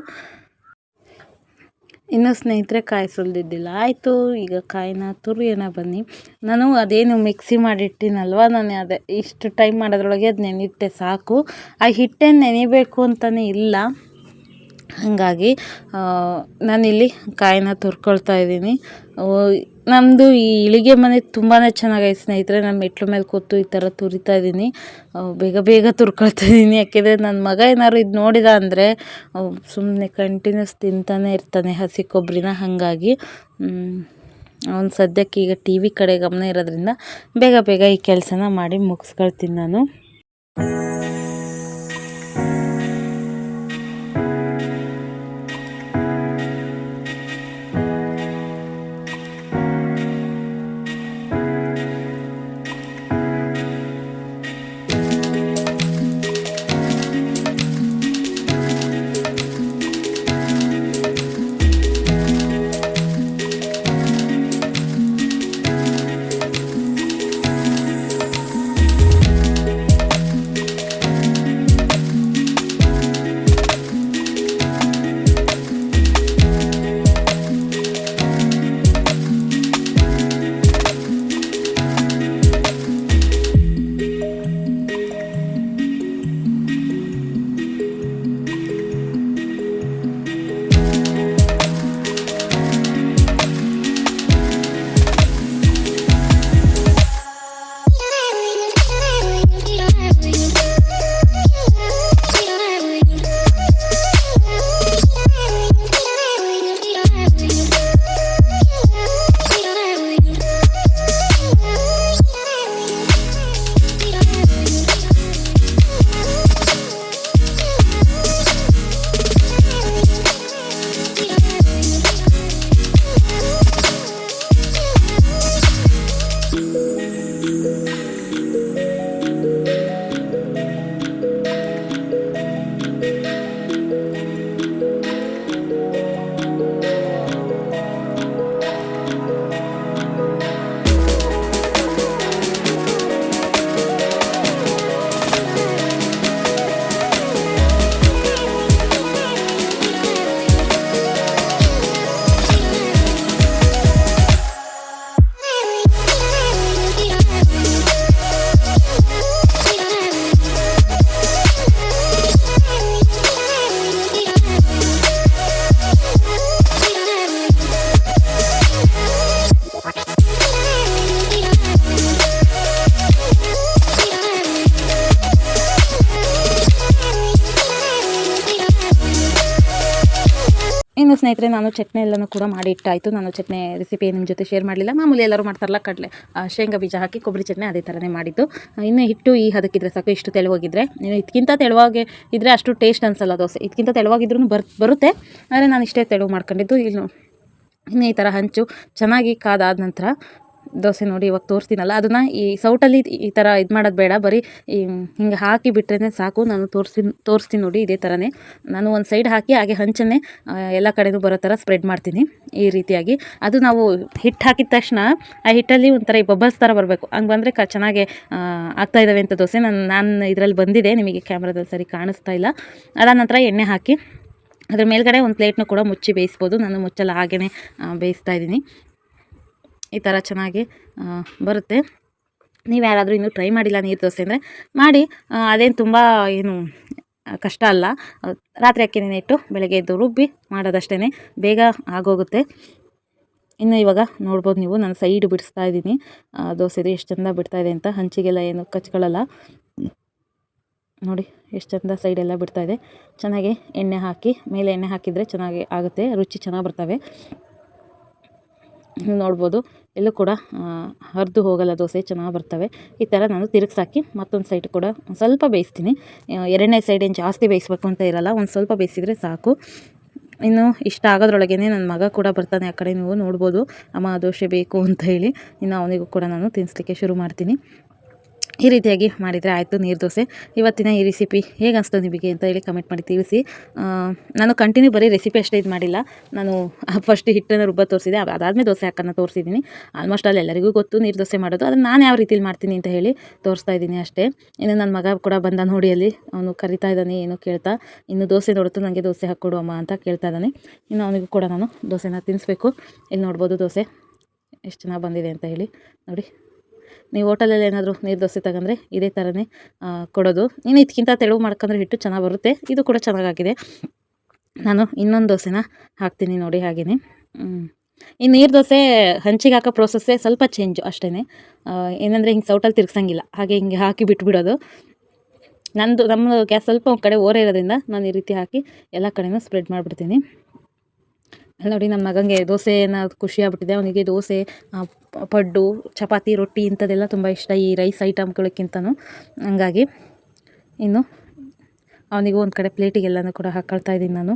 [SPEAKER 1] ಇನ್ನು ಸ್ನೇಹಿತರೆ ಕಾಯಿ ಸುಲಿದಿದ್ದಿಲ್ಲ. ಆಯಿತು, ಈಗ ಕಾಯಿನ ತುರಿಯೋಣ ಬನ್ನಿ. ನಾನು ಅದೇನು ಮಿಕ್ಸಿ ಮಾಡಿಟ್ಟಿನಲ್ವ? ನಾನು ಅದೇ ಇಷ್ಟು ಟೈಮ್ ಮಾಡೋದ್ರೊಳಗೆ ಅದು ನೆನೆಯುತ್ತೆ ಸಾಕು. ಆ ಹಿಟ್ಟೇನು ನೆನಿಬೇಕು ಅಂತಲೇ ಇಲ್ಲ. ಹಾಗಾಗಿ ನಾನಿಲ್ಲಿ ಕಾಯಿನ ತುರ್ಕೊಳ್ತಾ ಇದ್ದೀನಿ. ನಮ್ಮದು ಈ ಇಳಿಗೆ ಮನೆ ತುಂಬಾ ಚೆನ್ನಾಗೈತೆ ಸ್ನೇಹಿತರೆ. ನಾನು ಮೆಟ್ಲು ಮೇಲೆ ಕೂತು ಈ ಥರ ತುರಿತಾ ಇದ್ದೀನಿ. ಬೇಗ ಬೇಗ ತುರ್ಕೊಳ್ತಾ ಇದ್ದೀನಿ. ಯಾಕೆಂದರೆ ನನ್ನ ಮಗ ಏನಾದ್ರು ಇದು ನೋಡಿದ ಅಂದರೆ ಸುಮ್ಮನೆ ಕಂಟಿನ್ಯೂಸ್ ತಿಂತಾನೆ ಇರ್ತಾನೆ ಹಸಿ ಕೊಬ್ಬರಿನ ಹಾಗಾಗಿ ಅವ್ನು ಸದ್ಯಕ್ಕೆ ಈಗ ಟಿ ವಿ ಕಡೆ ಗಮನ ಇರೋದ್ರಿಂದ ಬೇಗ ಬೇಗ ಈ ಕೆಲಸನ ಮಾಡಿ ಮುಗಿಸ್ಕೊಳ್ತೀನಿ ನಾನು.
[SPEAKER 2] ಸ್ನೇಹಿತರೆ, ನಾನು ಚಟ್ನಿ ಎಲ್ಲನೂ ಕೂಡ ಮಾಡಿ ಇಟ್ಟಾಯಿತು. ನಾನು ಚಟ್ನಿ ರೆಸಿಪಿ ನಿಮ್ಮ ಜೊತೆ ಶೇರ್ ಮಾಡಲಿಲ್ಲ. ಮಾಮೂಲಿ ಎಲ್ಲರೂ ಮಾಡ್ತಾರಲ್ಲ, ಕಡಲೆ ಶೇಂಗಾ ಬೀಜ ಹಾಕಿ ಕೊಬ್ಬರಿ ಚಟ್ನಿ ಅದೇ ಥರನೇ ಮಾಡಿದ್ದು. ಇನ್ನು ಹಿಟ್ಟು ಈ ಹದಕ್ಕಿದ್ರೆ ಸಾಕು, ಇಷ್ಟು ತೆಳುವಾಗಿದ್ದರೆ ನೀವು ಇದಕ್ಕಿಂತ ತೆಳುವಾಗಿ ಇದ್ದರೆ ಅಷ್ಟು ಟೇಸ್ಟ್ ಅನಿಸಲ್ಲ ದೋಸೆ. ಇದಕ್ಕಿಂತ ತೆಳುವಾಗಿದ್ರೂ ಬರ್, ಬರುತ್ತೆ. ಆದರೆ ನಾನು ಇಷ್ಟೇ ತೆಳು ಮಾಡ್ಕೊಂಡಿದ್ದು. ಇನ್ನು ಇನ್ನು ಈ ಥರ ಹಂಚು ಚೆನ್ನಾಗಿ ಕಾದಾದ ನಂತರ ದೋಸೆ ನೋಡಿ ಇವಾಗ ತೋರಿಸ್ತೀನಲ್ಲ, ಅದನ್ನು ಈ ಸೌಟಲ್ಲಿ ಈ ಥರ ಇದು ಮಾಡೋದು ಬೇಡ, ಬರೀ ಈ ಹಿಂಗೆ ಹಾಕಿ ಬಿಟ್ರೇ ಸಾಕು, ನಾನು ತೋರಿಸ್ತೀನಿ ತೋರಿಸ್ತೀನಿ ನೋಡಿ ಇದೇ ಥರನೇ ನಾನು ಒಂದು ಸೈಡ್ ಹಾಕಿ ಹಾಗೆ ಹಂಚನ್ನೇ ಎಲ್ಲ ಕಡೆನೂ ಬರೋ ಥರ ಸ್ಪ್ರೆಡ್ ಮಾಡ್ತೀನಿ ಈ ರೀತಿಯಾಗಿ. ಅದು ನಾವು ಹಿಟ್ಟು ಹಾಕಿದ ತಕ್ಷಣ, ಆ ಹಿಟ್ಟಲ್ಲಿ ಒಂಥರ ಈ ಬಬಲ್ಸ್ ಥರ ಬರಬೇಕು. ಹಂಗೆ ಬಂದರೆ ಕ, ಚೆನ್ನಾಗೆ ಆಗ್ತಾ ಇದ್ದಾವೆ ಅಂತ ದೋಸೆ. ನಾನು ನಾನು ಇದರಲ್ಲಿ ಬಂದಿದೆ, ನಿಮಗೆ ಕ್ಯಾಮ್ರಾದಲ್ಲಿ ಸರಿ ಕಾಣಿಸ್ತಾ ಇಲ್ಲ. ಅದಾದ ನಂತರ ಎಣ್ಣೆ ಹಾಕಿ, ಅದ್ರ ಮೇಲ್ಗಡೆ ಒಂದು ಪ್ಲೇಟ್ನ ಕೂಡ ಮುಚ್ಚಿ ಬೇಯಿಸ್ಬೋದು. ನಾನು ಮುಚ್ಚಲ್ಲ ಹಾಗೆಯೇ ಬೇಯಿಸ್ತಾ ಇದ್ದೀನಿ. ಈ ಥರ ಚೆನ್ನಾಗಿ ಬರುತ್ತೆ. ನೀವು ಯಾರಾದರೂ ಇನ್ನೂ ಟ್ರೈ ಮಾಡಿಲ್ಲ ನೀರು ದೋಸೆ ಅಂದರೆ, ಮಾಡಿ ಅದೇನು ತುಂಬ ಏನು, ಕಷ್ಟ ಅಲ್ಲ. ರಾತ್ರಿ ಅಕ್ಕಿ ನೆನೆ ಇಟ್ಟು ಬೆಳಗ್ಗೆ ಎದ್ದು ರುಬ್ಬಿ ಮಾಡೋದಷ್ಟೇ ಬೇಗ ಆಗೋಗುತ್ತೆ. ಇನ್ನು ಇವಾಗ ನೋಡ್ಬೋದು ನೀವು, ನಾನು ಸೈಡ್ ಬಿಡಿಸ್ತಾ ಇದ್ದೀನಿ. ದೋಸೆದು ಎಷ್ಟು ಚಂದ ಬಿಡ್ತಾ ಇದೆ ಅಂತ. ಹಂಚಿಗೆಲ್ಲ ಏನು ಕಚ್ಕೊಳ್ಳಲ್ಲ. ನೋಡಿ, ಎಷ್ಟು ಚಂದ ಸೈಡೆಲ್ಲ ಇದೆ. ಚೆನ್ನಾಗಿ ಎಣ್ಣೆ ಹಾಕಿ, ಮೇಲೆ ಎಣ್ಣೆ ಹಾಕಿದರೆ ಚೆನ್ನಾಗಿ ಆಗುತ್ತೆ. ರುಚಿ ಚೆನ್ನಾಗಿ ಬರ್ತವೆ. ನೋಡ್ಬೋದು. ಎಲ್ಲೂ ಕೂಡ ಹರಿದು ಹೋಗಲ್ಲ ದೋಸೆ, ಚೆನ್ನಾಗಿ ಬರ್ತವೆ. ಈ ಥರ ನಾನು ತಿರುಗ್ಸಾಕಿ ಮತ್ತೊಂದು ಸೈಡ್ ಕೂಡ ಸ್ವಲ್ಪ ಬೇಯಿಸ್ತೀನಿ. ಎರಡನೇ ಸೈಡ್ ಏನು ಜಾಸ್ತಿ ಬೇಯಿಸ್ಬೇಕು ಅಂತ ಇರಲ್ಲ, ಒಂದು ಸ್ವಲ್ಪ ಬೇಯಿಸಿದರೆ ಸಾಕು. ಇನ್ನು ಇಷ್ಟ ಆಗೋದ್ರೊಳಗೇ ನನ್ನ ಮಗ ಕೂಡ ಬರ್ತಾನೆ ಆ ಕಡೆ, ನೀವು ನೋಡ್ಬೋದು. ಅಮ್ಮ ದೋಸೆ ಬೇಕು ಅಂತ ಹೇಳಿ, ಇನ್ನು ಅವನಿಗೂ ಕೂಡ ನಾನು ತಿನ್ನಿಸ್ಲಿಕ್ಕೆ ಶುರು ಮಾಡ್ತೀನಿ. ಈ ರೀತಿಯಾಗಿ ಮಾಡಿದರೆ ಆಯಿತು ನೀರು ದೋಸೆ. ಇವತ್ತಿನ ಈ ರೆಸಿಪಿ ಹೇಗೆ ಅನಿಸ್ತು ನಿಮಗೆ ಅಂತ ಹೇಳಿ ಕಮೆಂಟ್ ಮಾಡಿ ತಿಳಿಸಿ. ನಾನು ಕಂಟಿನ್ಯೂ ಬರೀ ರೆಸಿಪಿ ಅಷ್ಟೇ ಇದು ಮಾಡಿಲ್ಲ. ನಾನು ಫಸ್ಟ್ ಹಿಟ್ಟನ್ನು ರುಬ್ಬ ತೋರಿಸಿದೆ. ಅದಾದಮೇಲೆ ದೋಸೆ ಹಾಕೋಣ ತೋರಿಸಿದ್ದೀನಿ ಆಲ್ಮೋಸ್ಟ್ ಅಲ್ಲಿ ಎಲ್ಲರಿಗೂ ಗೊತ್ತು ನೀರು ದೋಸೆ ಮಾಡೋದು. ಅದನ್ನು ನಾನು ಯಾವ ರೀತಿಲಿ ಮಾಡ್ತೀನಿ ಅಂತ ಹೇಳಿ ತೋರಿಸ್ತಾ ಇದ್ದೀನಿ ಅಷ್ಟೇ. ಇನ್ನು ನನ್ನ ಮಗ ಕೂಡ ಬಂದ ನೋಡಿ ಅಲ್ಲಿ ಅವನು ಕರಿತಾ ಇದ್ದಾನೆ, ಏನು ಕೇಳ್ತಾ. ಇನ್ನು ದೋಸೆ ನೋಡುತ್ತೋ ನನಗೆ ದೋಸೆ ಹಾಕ್ಕೊಡು ಅಮ್ಮ ಅಂತ ಕೇಳ್ತಾ ಇದ್ದಾನೆ. ಇನ್ನು ಅವನಿಗೂ ಕೂಡ ನಾನು ದೋಸೆನ ತಿನ್ನಿಸ್ಬೇಕು ಇಲ್ಲಿ ನೋಡ್ಬೋದು ದೋಸೆ. ಎಷ್ಟು ಚೆನ್ನಾಗಿ ಬಂದಿದೆ ಅಂತ ಹೇಳಿ ನೋಡಿ. ನೀವು ಹೋಟೆಲಲ್ಲಿ ಏನಾದರೂ ನೀರು ದೋಸೆ ತಗೊಂಡ್ರೆ ಇದೇ ಥರನೇ ಕೊಡೋದು. ಇನ್ನು ಇದಕ್ಕಿಂತ ತೆಳು ಮಾಡ್ಕೊಂಡ್ರೆ ಹಿಟ್ಟು ಚೆನ್ನಾಗಿ ಬರುತ್ತೆ. ಇದು ಕೂಡ ಚೆನ್ನಾಗಾಗಿದೆ. ನಾನು ಇನ್ನೊಂದು ದೋಸೆನ ಹಾಕ್ತೀನಿ ನೋಡಿ ಹಾಗೆಯೇ ಈ ನೀರು ದೋಸೆ ಹಂಚಿಗೆ ಹಾಕೋ ಪ್ರೋಸೆಸ್ಸೇ ಸ್ವಲ್ಪ ಚೇಂಜು ಅಷ್ಟೇ ಏನಂದರೆ ಹಿಂಗೆ ಸೌಟಲ್ಲಿ ತಿರ್ಗ್ಸಂಗಿಲ್ಲ. ಹಾಗೆ ಹಿಂಗೆ ಹಾಕಿ ಬಿಟ್ಬಿಡೋದು. ನಂದು ನಮ್ಮ ಗ್ಯಾಸ್ ಸ್ವಲ್ಪ ಒಂದು ಕಡೆ ಓರೆ ಇರೋದ್ರಿಂದ ನಾನು ಈ ರೀತಿ ಹಾಕಿ ಎಲ್ಲ ಕಡೆನೂ ಸ್ಪ್ರೆಡ್ ಮಾಡಿಬಿಡ್ತೀನಿ. ಅಲ್ಲಿ ನೋಡಿ ನಮ್ಮ ಮಗನಿಗೆ ದೋಸೆ ಖುಷಿ ಆಗ್ಬಿಟ್ಟಿದೆ. ಅವನಿಗೆ ದೋಸೆ ಪಡ್ಡು, ಚಪಾತಿ, ರೊಟ್ಟಿ ಇಂಥದ್ದೆಲ್ಲ ತುಂಬ ಇಷ್ಟ. ಈ ರೈಸ್ ಐಟಮ್ಗಳಿಗಿಂತನೂ ಹಂಗಾಗಿ ಇನ್ನು ಅವನಿಗೂ ಒಂದು ಕಡೆ ಪ್ಲೇಟಿಗೆಲ್ಲನೂ ಕೂಡ ಹಾಕೊಳ್ತಾ ಇದ್ದೀನಿ ನಾನು.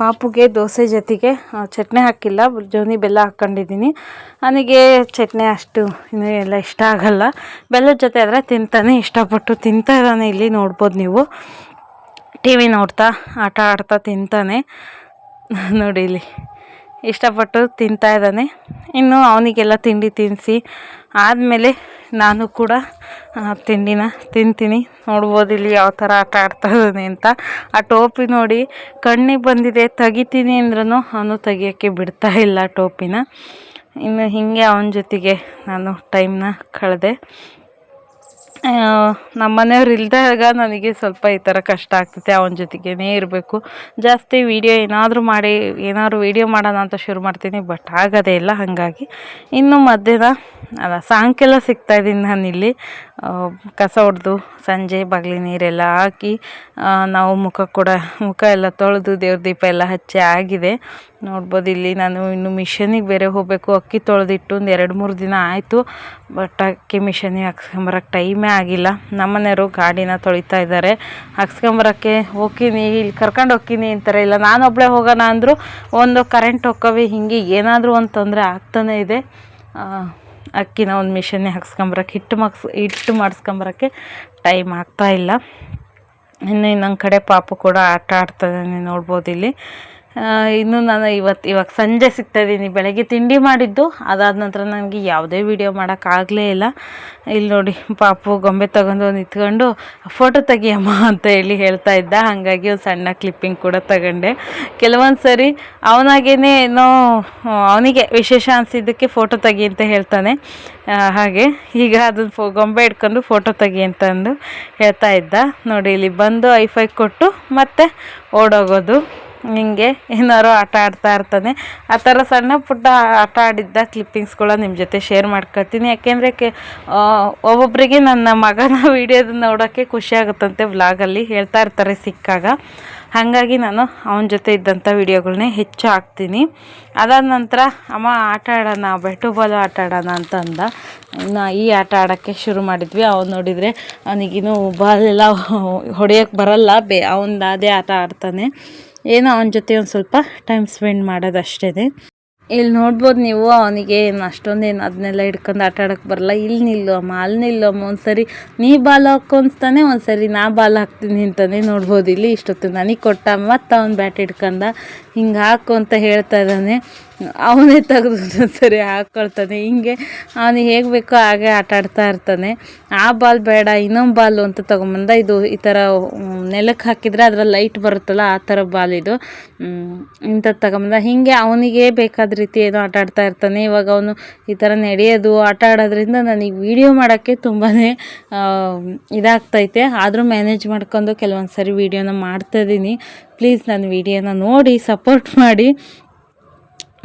[SPEAKER 2] ಪಾಪುಗೆ ದೋಸೆ ಜೊತೆಗೆ ಚಟ್ನಿ ಹಾಕಿಲ್ಲ. ಜೋನಿ ಬೆಲ್ಲ ಹಾಕ್ಕೊಂಡಿದ್ದೀನಿ ನನಗೆ ಚಟ್ನಿ ಅಷ್ಟು ಇನ್ನೂ ಎಲ್ಲ ಇಷ್ಟ ಆಗಲ್ಲ. ಬೆಲ್ಲದ ಜೊತೆ ಆದರೆ ತಿಂತಾನೆ, ಇಷ್ಟಪಟ್ಟು ತಿಂತಾ ಇದ್ದಾನೆ ಇಲ್ಲಿ ನೋಡ್ಬೋದು ನೀವು. ಟಿ ವಿ ನೋಡ್ತಾ, ಆಟ ಆಡ್ತಾ ತಿಂತಾನೆ. ನೋಡಿ ಇಲ್ಲಿ. ಇಷ್ಟಪಟ್ಟು ತಿಂತಾ ಇದ್ದಾನೆ. ಇನ್ನು ಅವನಿಗೆಲ್ಲ ತಿಂಡಿ ತಿನ್ನಿಸಿ ಆದಮೇಲೆ ನಾನು ಕೂಡ ತಿಂಡಿನ ತಿಂತೀನಿ. ನೋಡ್ಬೋದು ಇಲ್ಲಿ ಯಾವ ಥರ ಆಟ ಆಡ್ತಾ ಇದ್ದಾನೆ ಅಂತ. ಆ ಟೋಪಿ ನೋಡಿ ಕಣ್ಣಿಗೆ ಬಂದಿದೆ, ತೆಗಿತೀನಿ ಅಂದ್ರೂ ಅವನು ತೆಗಿಯೋಕ್ಕೆ ಬಿಡ್ತಾ ಇಲ್ಲ ಟೋಪಿನ. ಇನ್ನು ಹೀಗೆ ಅವನ ಜೊತೆಗೆ ನಾನು ಟೈಮ್ನ ಕಳೆದೆ. ನಮ್ಮ ಮನೆಯವ್ರು ಇಲ್ದಾಗ ನನಗೆ ಸ್ವಲ್ಪ ಈ ಥರ ಕಷ್ಟ ಆಗ್ತೈತೆ ಅವನ ಜೊತೆಗೇ ಇರಬೇಕು. ಜಾಸ್ತಿ ವೀಡಿಯೋ ಏನಾದರೂ ಮಾಡಿ, ಏನಾದರೂ ವೀಡಿಯೋ ಮಾಡೋಣ ಅಂತ ಶುರು ಮಾಡ್ತೀನಿ ಬಟ್ ಆಗೋದೇ ಇಲ್ಲ ಹಾಗಾಗಿ. ಇನ್ನು ಮಧ್ಯಾಹ್ನ, ಅಲ್ಲ, ಸಾಯಂಕಾಲ ಸಿಗ್ತಾ ಇದ್ದೀನಿ ನಾನಿಲ್ಲಿ. ಕಸ ಹೊಡೆದು ಸಂಜೆ ಬಾಗಿಲಿ ನೀರೆಲ್ಲ ಹಾಕಿ ನಾವು ಮುಖ ಕೂಡ, ಮುಖ ಎಲ್ಲ ತೊಳೆದು ದೇವ್ರ ದೀಪ ಎಲ್ಲ ಹಚ್ಚಿ ಆಗಿದೆ. ನೋಡ್ಬೋದು. ಇಲ್ಲಿ ನಾನು ಇನ್ನು ಮಿಷನಿಗೆ ಬೇರೆ ಹೋಗಬೇಕು. ಅಕ್ಕಿ ತೊಳೆದಿಟ್ಟು ಒಂದು ಎರಡು ಮೂರು ದಿನ ಆಯಿತು. ಬಟ್ ಅಕ್ಕಿ ಮಿಷನಿಗೆ ಹಾಕ್ಸ್ಕೊಂಬರಕ್ಕೆ ಟೈಮೇ ಆಗಿಲ್ಲ. ನಮ್ಮನೆಯವರು ಗಾಡಿನ ತೊಳಿತಾ ಇದ್ದಾರೆ. ಹಾಕ್ಸ್ಕೊಂಬರಕ್ಕೆ ಹೋಗ್ತೀನಿ. ಇಲ್ಲಿ ಕರ್ಕೊಂಡು ಹೋಗ್ತೀನಿ ಅಂತಾರೆ. ಇಲ್ಲ ನಾನೊಬ್ಬಳೇ ಹೋಗೋಣ ಅಂದರೂ ಒಂದು ಕರೆಂಟ್ ಹೊಕ್ಕವಿ ಹೀಗೆ ಏನಾದರೂ ಒಂದು ತೊಂದರೆ ಆಗ್ತಾನೇ ಇದೆ. ಅಕ್ಕಿನ ಒಂದು ಮಿಷನ್ನೇ ಹಾಕ್ಸ್ಕೊಂಬರಕ್ಕೆ ಹಿಟ್ಟು ಮಾಕ್ಸ್, ಹಿಟ್ಟು ಮಾಡಿಸ್ಕೊಂಬರಕ್ಕೆ ಟೈಮ್ ಆಗ್ತಾ ಇಲ್ಲ. ಇನ್ನು ಇನ್ನೊಂದು ಕಡೆ ಪಾಪು ಕೂಡ ಆಟ ಆಡ್ತಾಯಿದ್ದಾನೆ ನೋಡ್ಬೋದು ಇಲ್ಲಿ. ಇನ್ನು ನಾನು ಇವತ್ತು ಇವಾಗ ಸಂಜೆ ಸಿಗ್ತಾ ಇದ್ದೀನಿ ಬೆಳಗ್ಗೆ ತಿಂಡಿ ಮಾಡಿದ್ದು. ಅದಾದ ನಂತರ ನನಗೆ ಯಾವುದೇ ವಿಡಿಯೋ ಮಾಡೋಕ್ಕಾಗಲೇ ಇಲ್ಲ. ಇಲ್ಲಿ ನೋಡಿ, ಪಾಪು ಗೊಂಬೆ ತಗೊಂಡು ನಿಂತ್ಕೊಂಡು ಫೋಟೋ ತೆಗಿಯಮ್ಮ ಅಂತ ಹೇಳಿ ಹೇಳ್ತಾ ಇದ್ದ. ಹಾಗಾಗಿ ಒಂದು ಸಣ್ಣ ಕ್ಲಿಪ್ಪಿಂಗ್ ಕೂಡ ತಗೊಂಡೆ. ಕೆಲವೊಂದು ಸರಿ ಅವನಾಗೇನೆ ಏನೋ, ಅವನಿಗೆ ವಿಶೇಷ ಅನಿಸಿದ್ದಕ್ಕೆ ಫೋಟೋ ತೆಗಿ ಅಂತ ಹೇಳ್ತಾನೆ. ಹಾಗೆ. ಈಗ ಅದನ್ನು ಫೋ, ಗೊಂಬೆ ಇಟ್ಕೊಂಡು ಫೋಟೋ ತೆಗಿ ಅಂತಂದು ಹೇಳ್ತಾ ಇದ್ದ. ನೋಡಿ, ಇಲ್ಲಿ ಬಂದು ಐಫೈ ಕೊಟ್ಟು ಮತ್ತೆ ಓಡೋಗೋದು. ಹಿಂಗೆ ಏನಾರು ಆಟ ಆಡ್ತಾ ಇರ್ತಾನೆ ಆ ಥರ ಸಣ್ಣ ಪುಟ್ಟ ಆಟ ಆಡಿದ್ದ ಕ್ಲಿಪ್ಪಿಂಗ್ಸ್ಗಳ ನಿಮ್ಮ ಜೊತೆ ಶೇರ್ ಮಾಡ್ಕೊಳ್ತೀನಿ. ಯಾಕೆಂದರೆ ಕೆ ಒಬ್ಬೊಬ್ಬರಿಗೆ ನನ್ನ ಮಗನ ವೀಡಿಯೋದ ನೋಡೋಕ್ಕೆ ಖುಷಿಯಾಗುತ್ತಂತೆ ವ್ಲಾಗಲ್ಲಿ ಹೇಳ್ತಾ ಇರ್ತಾರೆ ಸಿಕ್ಕಾಗ. ಹಾಗಾಗಿ ನಾನು ಅವನ ಜೊತೆ ಇದ್ದಂಥ ವೀಡಿಯೋಗಳನ್ನೇ ಹೆಚ್ಚು ಹಾಕ್ತೀನಿ. ಅದಾದ ನಂತರ, ಅಮ್ಮ, ಆಟ ಆಡೋಣ ಬೆಟ್ಟು ಬಾಲು ಆಟ ಆಡೋಣ ಅಂತ ಅಂದ ನಾ ಈ ಆಟ ಆಡೋಕ್ಕೆ ಶುರು ಮಾಡಿದ್ವಿ. ಅವ್ನು ನೋಡಿದರೆ ಅವನಿಗಿನ್ನೂ ಎಲ್ಲ ಹೊಡೆಯೋಕ್ಕೆ ಬರಲ್ಲ. ಬೇ ಅವನ ಅದೇ ಆಟ ಆಡ್ತಾನೆ. ಏನೋ ಅವನ ಜೊತೆ ಒಂದು ಸ್ವಲ್ಪ ಟೈಮ್ ಸ್ಪೆಂಡ್ ಮಾಡೋದಷ್ಟೇ ಇಲ್ಲಿ ನೋಡ್ಬೋದು ನೀವು, ಅವನಿಗೆ ಏನು ಅಷ್ಟೊಂದೇನು ಅದನ್ನೆಲ್ಲ ಹಿಡ್ಕೊಂಡು ಆಟ ಆಡೋಕ್ಕೆ ಬರಲ್ಲ. ಇಲ್ಲಿ ನಿಲ್ಲು ಅಮ್ಮ ಅಲ್ಲಿ ನಿಲ್ಲು ಅಮ್ಮ ಒಂದು ಸರಿ ನೀ ಬಾಲ್ ಹಾಕೊಂತಾನೆ ಒಂದು ಸರಿ ನಾ ಬಾಲ್ ಹಾಕ್ತೀನಿ ಅಂತಾನೆ ನೋಡ್ಬೋದು. ಇಲ್ಲಿ ಇಷ್ಟೊತ್ತು ನನಗೆ ಕೊಟ್ಟ ಮತ್ತು ಅವ್ನು ಬ್ಯಾಟ್ ಹಿಡ್ಕೊಂಡ ಹಿಂಗೆ ಹಾಕು ಅಂತ ಹೇಳ್ತಾ ಇದ್ದಾನೆ. ಅವನೇ ತೆಗೆದು ಸರಿ ಹಾಕ್ಕೊಳ್ತಾನೆ ಹಿಂಗೆ ಅವನು ಹೇಗೆ ಬೇಕೋ ಹಾಗೆ ಆಟ ಆಡ್ತಾ ಇರ್ತಾನೆ. ಆ ಬಾಲ್ ಬೇಡ, ಇನ್ನೊಂದು ಬಾಲು ಅಂತ ತೊಗೊಂಬಂದ ಇದು ಈ ಥರ ನೆಲಕ್ಕೆ ಹಾಕಿದರೆ ಅದರ ಲೈಟ್ ಬರುತ್ತಲ್ಲ, ಆ ಥರ ಬಾಲ್ ಇದು. ಇಂಥದ್ದು ತಗೊಂಬಂದ. ಹೀಗೆ ಅವನಿಗೆ ಬೇಕಾದ ರೀತಿ ಏನೋ ಆಟ ಆಡ್ತಾ ಇರ್ತಾನೆ. ಇವಾಗ ಅವನು ಈ ಥರ ನಡೆಯೋದು, ಆಟ ಆಡೋದ್ರಿಂದ ನನಗೆ ವೀಡಿಯೋ ಮಾಡೋಕ್ಕೆ ತುಂಬಾ ಇದಾಗ್ತೈತೆ. ಆದರೂ ಮ್ಯಾನೇಜ್ ಮಾಡ್ಕೊಂಡು ಕೆಲವೊಂದು ಸರಿ ವೀಡಿಯೋನ ಮಾಡ್ತಾಯಿದ್ದೀನಿ ಪ್ಲೀಸ್ ನನ್ನ ವೀಡಿಯೋನ ನೋಡಿ ಸಪೋರ್ಟ್ ಮಾಡಿ.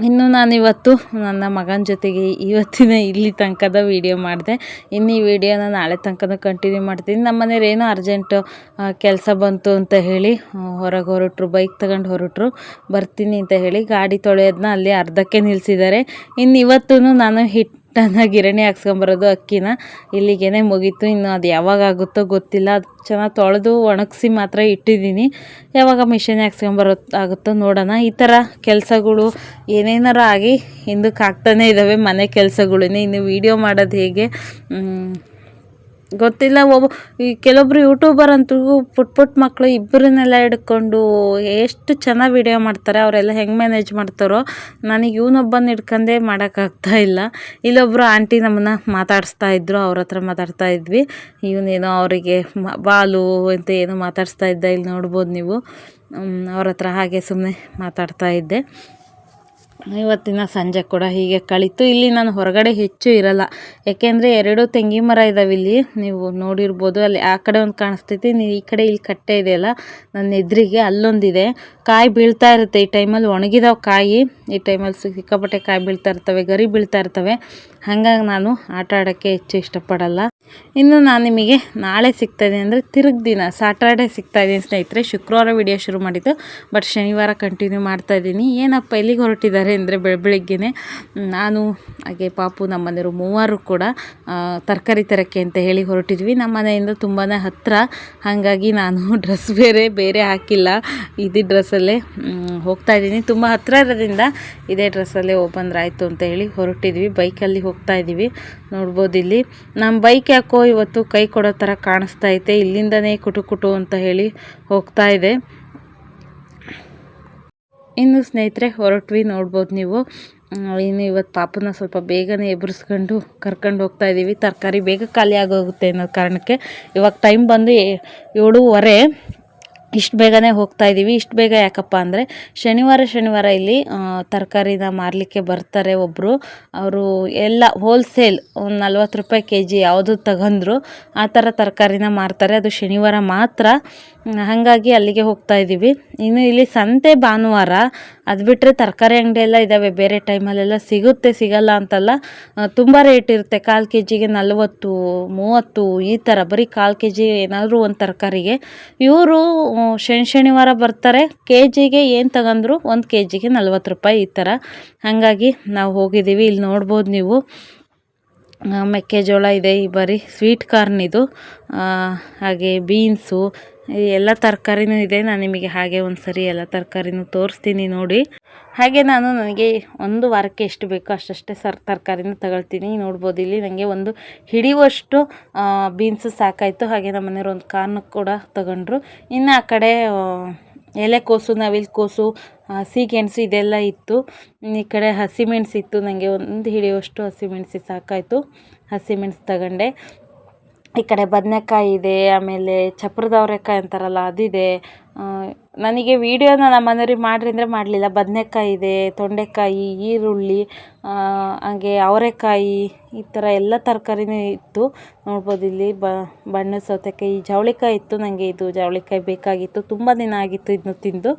[SPEAKER 2] ಇನ್ನು ನಾನಿವತ್ತು ನನ್ನ ಮಗನ ಜೊತೆಗೆ ಇವತ್ತಿನ ಇಲ್ಲಿ ತನಕದ ವಿಡಿಯೋ ಮಾಡಿದೆ. ಇನ್ನು ಈ ವಿಡಿಯೋನ ನಾಳೆ ತನಕನೂ ಕಂಟಿನ್ಯೂ ಮಾಡ್ತೀನಿ. ನಮ್ಮ ಮನೇಲಿ ಏನೋ ಅರ್ಜೆಂಟು ಕೆಲಸ ಬಂತು ಅಂತ ಹೇಳಿ ಹೊರಗೆ ಹೊರಟರು ಬೈಕ್ ತಗೊಂಡು ಹೊರಟರು. ಬರ್ತೀನಿ ಅಂತ ಹೇಳಿ ಗಾಡಿ ತೊಳೆಯೋದನ್ನ ಅಲ್ಲಿ ಅರ್ಧಕ್ಕೆ ನಿಲ್ಲಿಸಿದ್ದಾರೆ ಇನ್ನು ಇವತ್ತೂ ನಾನು ಹಿಟ್ಟನ್ನು ಗಿರಣಿ ಹಾಕ್ಸ್ಕೊಂಬರೋದು ಅಕ್ಕಿನ. ಇಲ್ಲಿಗೇನೆ ಮುಗೀತು. ಇನ್ನು ಅದು ಯಾವಾಗ ಆಗುತ್ತೋ ಗೊತ್ತಿಲ್ಲ. ಅದು ಚೆನ್ನಾಗಿ ತೊಳೆದು ಒಣಗಿಸಿ ಮಾತ್ರ ಇಟ್ಟಿದ್ದೀನಿ. ಯಾವಾಗ ಮಿಷನ್ ಹಾಕ್ಸ್ಕೊಂಬರೋ ಆಗುತ್ತೋ ನೋಡೋಣ. ಈ ಥರ ಕೆಲಸಗಳು ಏನೇನಾರು ಆಗಿ ಹಿಂದಕ್ಕೆ ಆಗ್ತಾನೇ ಇದ್ದಾವೆ ಮನೆ ಕೆಲಸಗಳೇ ಇನ್ನು ವೀಡಿಯೋ ಮಾಡೋದು ಹೇಗೆ? ಗೊತ್ತಿಲ್ಲ ಒಬ್ಬ ಈ ಕೆಲವೊಬ್ರು ಯೂಟ್ಯೂಬರ್ ಅಂತೂ ಪುಟ್ ಪುಟ್ ಮಕ್ಕಳು ಇಬ್ಬರನ್ನೆಲ್ಲ ಹಿಡ್ಕೊಂಡು ಎಷ್ಟು ಚೆನ್ನಾಗಿ ವಿಡಿಯೋ ಮಾಡ್ತಾರೆ, ಅವರೆಲ್ಲ ಹೆಂಗೆ ಮ್ಯಾನೇಜ್ ಮಾಡ್ತಾರೋ, ನನಗೆ ಇವನೊಬ್ಬನ ಹಿಡ್ಕೊಂಡೇ ಮಾಡೋಕ್ಕಾಗ್ತಾ ಇಲ್ಲ. ಇಲ್ಲೊಬ್ಬರು ಆಂಟಿ ನಮ್ಮನ್ನ ಮಾತಾಡಿಸ್ತಾ ಇದ್ರು, ಅವ್ರ ಹತ್ರ ಮಾತಾಡ್ತಾ ಇದ್ವಿ. ಇವನೇನೋ ಅವರಿಗೆ ಬಾಲು ಅಂತ ಏನೋ ಮಾತಾಡಿಸ್ತಾ ಇದ್ದ ಇಲ್ಲಿ ನೋಡ್ಬೋದು ನೀವು. ಅವ್ರ ಹತ್ರ ಹಾಗೆ ಸುಮ್ಮನೆ ಮಾತಾಡ್ತಾ ಇದ್ದೆ. ಇವತ್ತಿನ ಸಂಜೆ ಕೂಡ ಹೀಗೆ ಕಳೀತು. ಇಲ್ಲಿ ನಾನು ಹೊರಗಡೆ ಹೆಚ್ಚು ಇರಲ್ಲ. ಯಾಕೆಂದರೆ ಎರಡು ತೆಂಗಿ ಮರ ಇದಾವೆ ಇಲ್ಲಿ. ನೀವು ನೋಡಿರ್ಬೋದು, ಅಲ್ಲಿ ಆ ಕಡೆ ಒಂದು ಕಾಣಿಸ್ತೈತಿ ನೀವು ಈ ಕಡೆ ಇಲ್ಲಿ ಕಟ್ಟೆ ಇದೆಯಲ್ಲ ನನ್ನ ಎದುರಿಗೆ ಅಲ್ಲೊಂದಿದೆ. ಕಾಯಿ ಬೀಳ್ತಾ ಇರುತ್ತೆ. ಈ ಟೈಮಲ್ಲಿ ಒಣಗಿದಾವೆ ಕಾಯಿ. ಈ ಟೈಮಲ್ಲಿ ಸಿಕ್ಕಾಪಟ್ಟೆ ಕಾಯಿ ಬೀಳ್ತಾ ಇರ್ತವೆ, ಗರಿ ಬೀಳ್ತಾ ಇರ್ತವೆ. ಹಾಗಾಗಿ ನಾನು ಆಟ ಆಡೋಕ್ಕೆ ಹೆಚ್ಚು ಇಷ್ಟಪಡಲ್ಲ. ಇನ್ನು ನಾನು ನಿಮಗೆ ನಾಳೆ ಸಿಗ್ತಾ ಇದ್ದೀನಿ ಅಂದರೆ ತಿರುಗ್ ದಿನ ಸ್ಯಾಟರ್ಡೆ ಸಿಗ್ತಾ ಇದ್ದೀನಿ ಸ್ನೇಹಿತರೆ. ಶುಕ್ರವಾರ ವಿಡಿಯೋ ಶುರು ಮಾಡಿದ್ದು ಬಟ್ ಶನಿವಾರ ಕಂಟಿನ್ಯೂ ಮಾಡ್ತಾ ಇದ್ದೀನಿ. ಏನಪ್ಪ ಎಲ್ಲಿಗೆ ಹೊರಟಿದ್ದಾರೆ ಅಂದರೆ ಬೆಳ, ಬೆಳಿಗ್ಗೆನೆ. ನಾನು, ಹಾಗೆ ಪಾಪು ನಮ್ಮ ಮನೆಯವರು ಮೂವರು ಕೂಡ ತರಕಾರಿ ತರಕ್ಕೆ ಅಂತ ಹೇಳಿ ಹೊರಟಿದ್ವಿ. ನಮ್ಮ ಮನೆಯಿಂದ ತುಂಬಾ ಹತ್ತಿರ ಹಾಗಾಗಿ ನಾನು ಡ್ರೆಸ್ ಬೇರೆ ಬೇರೆ ಹಾಕಿಲ್ಲ. ಇದೇ ಡ್ರೆಸ್ಸಲ್ಲೇ ಹೋಗ್ತಾ ಇದ್ದೀನಿ. ತುಂಬ ಹತ್ತಿರ ಇರೋದ್ರಿಂದ ಇದೇ ಡ್ರೆಸ್ಸಲ್ಲೇ ಆಯಿತು ಅಂತ ಹೇಳಿ ಹೊರಟಿದ್ವಿ. ಬೈಕಲ್ಲಿ ಹೋಗ್ತಾ ಇದ್ದೀವಿ ನೋಡ್ಬೋದು ಇಲ್ಲಿ. ನಮ್ಮ ಬೈಕ್ ಯಾಕೋ ಇವತ್ತು ಕೈ ಕೊಡೋ ಥರ ಕಾಣಿಸ್ತಾ ಐತೆ. ಇಲ್ಲಿಂದನೇ ಕುಟು ಕುಟು ಅಂತ ಹೇಳಿ ಹೋಗ್ತಾ ಇದೆ. ಇನ್ನು ಸ್ನೇಹಿತರೆ, ಹೊರಟ್ವಿ ನೋಡ್ಬೋದು ನೀವು. ಇನ್ನು ಇವತ್ತು ಪಾಪನ ಸ್ವಲ್ಪ ಬೇಗನೆ ಎಬ್ಬರಿಸ್ಕೊಂಡು ಕರ್ಕೊಂಡು ಹೋಗ್ತಾ ಇದ್ದೀವಿ ತರಕಾರಿ ಬೇಗ ಖಾಲಿ ಆಗೋಗುತ್ತೆ ಅನ್ನೋ ಕಾರಣಕ್ಕೆ. ಇವಾಗ ಟೈಮ್ ಬಂದು ಏಳೂವರೆ. ಇಷ್ಟು ಬೇಗನೆ ಹೋಗ್ತಾ ಇದ್ದೀವಿ ಇಷ್ಟು ಬೇಗ ಯಾಕಪ್ಪ ಅಂದರೆ ಶನಿವಾರ ಶನಿವಾರ ಇಲ್ಲಿ ತರಕಾರಿನ ಮಾರಲಿಕ್ಕೆ ಬರ್ತಾರೆ ಒಬ್ಬರು ಅವರು ಎಲ್ಲ ಹೋಲ್ಸೇಲ್ ಒಂದು ನಲ್ವತ್ತು ರೂಪಾಯಿ ಕೆ ಜಿ ಯಾವುದು ತಗೊಂಡ್ರು, ಆ ಥರ ತರಕಾರಿನ ಮಾರ್ತಾರೆ. ಅದು ಶನಿವಾರ ಮಾತ್ರ. ಹಾಗಾಗಿ ಅಲ್ಲಿಗೆ ಹೋಗ್ತಾ ಇದ್ದೀವಿ ಇನ್ನು ಇಲ್ಲಿ ಸಂತೆ ಭಾನುವಾರ, ಅದು ಬಿಟ್ಟರೆ ತರಕಾರಿ ಅಂಗಡಿ ಎಲ್ಲ ಇದ್ದಾವೆ ಬೇರೆ ಟೈಮಲ್ಲೆಲ್ಲ ಸಿಗುತ್ತೆ, ಸಿಗಲ್ಲ ಅಂತಲ್ಲ. ತುಂಬ ರೇಟ್ ಇರುತ್ತೆ, ಕಾಲು ಕೆ ಜಿಗೆ ನಲವತ್ತು, ಮೂವತ್ತು, ಈ ಥರ ಬರೀ ಕಾಲು ಕೆ ಜಿ ಏನಾದರೂ ಒಂದು ತರಕಾರಿಗೆ. ಇವರು ಶನಿ ಶನಿವಾರ ಬರ್ತಾರೆ ಕೆ ಜಿಗೆ ಏನು ತಗಂದ್ರು ಒಂದು ಕೆ ಜಿಗೆ ನಲ್ವತ್ತು ರೂಪಾಯಿ ಈ ಥರ ಹಾಗಾಗಿ ನಾವು ಹೋಗಿದ್ದೀವಿ ಇಲ್ಲಿ ನೋಡ್ಬೋದು ನೀವು. ಮೆಕ್ಕೆಜೋಳ ಇದೆ, ಈ ಬಾರಿ ಸ್ವೀಟ್ ಕಾರ್ನ್ ಇದು. ಹಾಗೆ ಬೀನ್ಸು ಎಲ್ಲ ತರಕಾರಿನೂ ಇದೆ. ನಾನು ನಿಮಗೆ ಹಾಗೆ ಒಂದು ಸರಿ ಎಲ್ಲ ತರಕಾರಿನೂ ತೋರಿಸ್ತೀನಿ ನೋಡಿ. ಹಾಗೆ ನಾನು ನನಗೆ ಒಂದು ವಾರಕ್ಕೆ ಎಷ್ಟು ಬೇಕೋ ಅಷ್ಟಷ್ಟೇ ಸರ್ ತರಕಾರಿನ ತಗೊಳ್ತೀನಿ. ನೋಡ್ಬೋದು ಇಲ್ಲಿ ನನಗೆ ಒಂದು ಹಿಡಿಯುವಷ್ಟು ಬೀನ್ಸು ಸಾಕಾಯಿತು. ಹಾಗೆ ನಮ್ಮ ಮನೆಯವ್ರು ಒಂದು ಕಾರ್ನ್ ಕೂಡ ತಗೊಂಡ್ರು. ಇನ್ನು ಆ ಕಡೆ ಎಲೆಕೋಸು ಎಲೆಕೋಸು, ನವಿಲುಕೋಸು ಹಸಿಗೆಣಸು ಇದೆಲ್ಲ ಇತ್ತು. ಈ ಕಡೆ ಹಸಿಮೆಣಸು ಇತ್ತು. ನನಗೆ ಒಂದು ಹಿಡಿಯುವಷ್ಟು ಹಸಿಮೆಣಸು ಸಾಕಾಯಿತು. ಹಸಿಮೆಣಸು ತಗೊಂಡೆ. ಈ ಕಡೆ ಬದನೆಕಾಯಿ ಇದೆ, ಆಮೇಲೆ ಚಪ್ರದ ಅವರೆಕಾಯಿ ಅಂತಾರಲ್ಲ, ಅದಿದೆ. ನನಗೆ ವೀಡಿಯೋನ ನಮ್ಮ ಮನೆಯವ್ರಿಗೆ ಮಾಡಿರಿ ಅಂದರೆ ಮಾಡಲಿಲ್ಲ. ಬದನೆಕಾಯಿ ಇದೆ, ತೊಂಡೆಕಾಯಿ, ಈರುಳ್ಳಿ ಹಾಗೆ ಅವರೆಕಾಯಿ, ಈ ಥರ ಎಲ್ಲ ತರಕಾರಿನೂ ಇತ್ತು. ನೋಡ್ಬೋದು ಇಲ್ಲಿ ಬ, ಬಣ್ಣ ಸೌತೆಕಾಯಿ ಜವಳಿಕಾಯಿ ಇತ್ತು ನನಗೆ ಇದು, ಜವಳಿಕಾಯಿ ಬೇಕಾಗಿತ್ತು. ತುಂಬ ದಿನ ಆಗಿತ್ತು ಇದನ್ನು ತಿಂದು.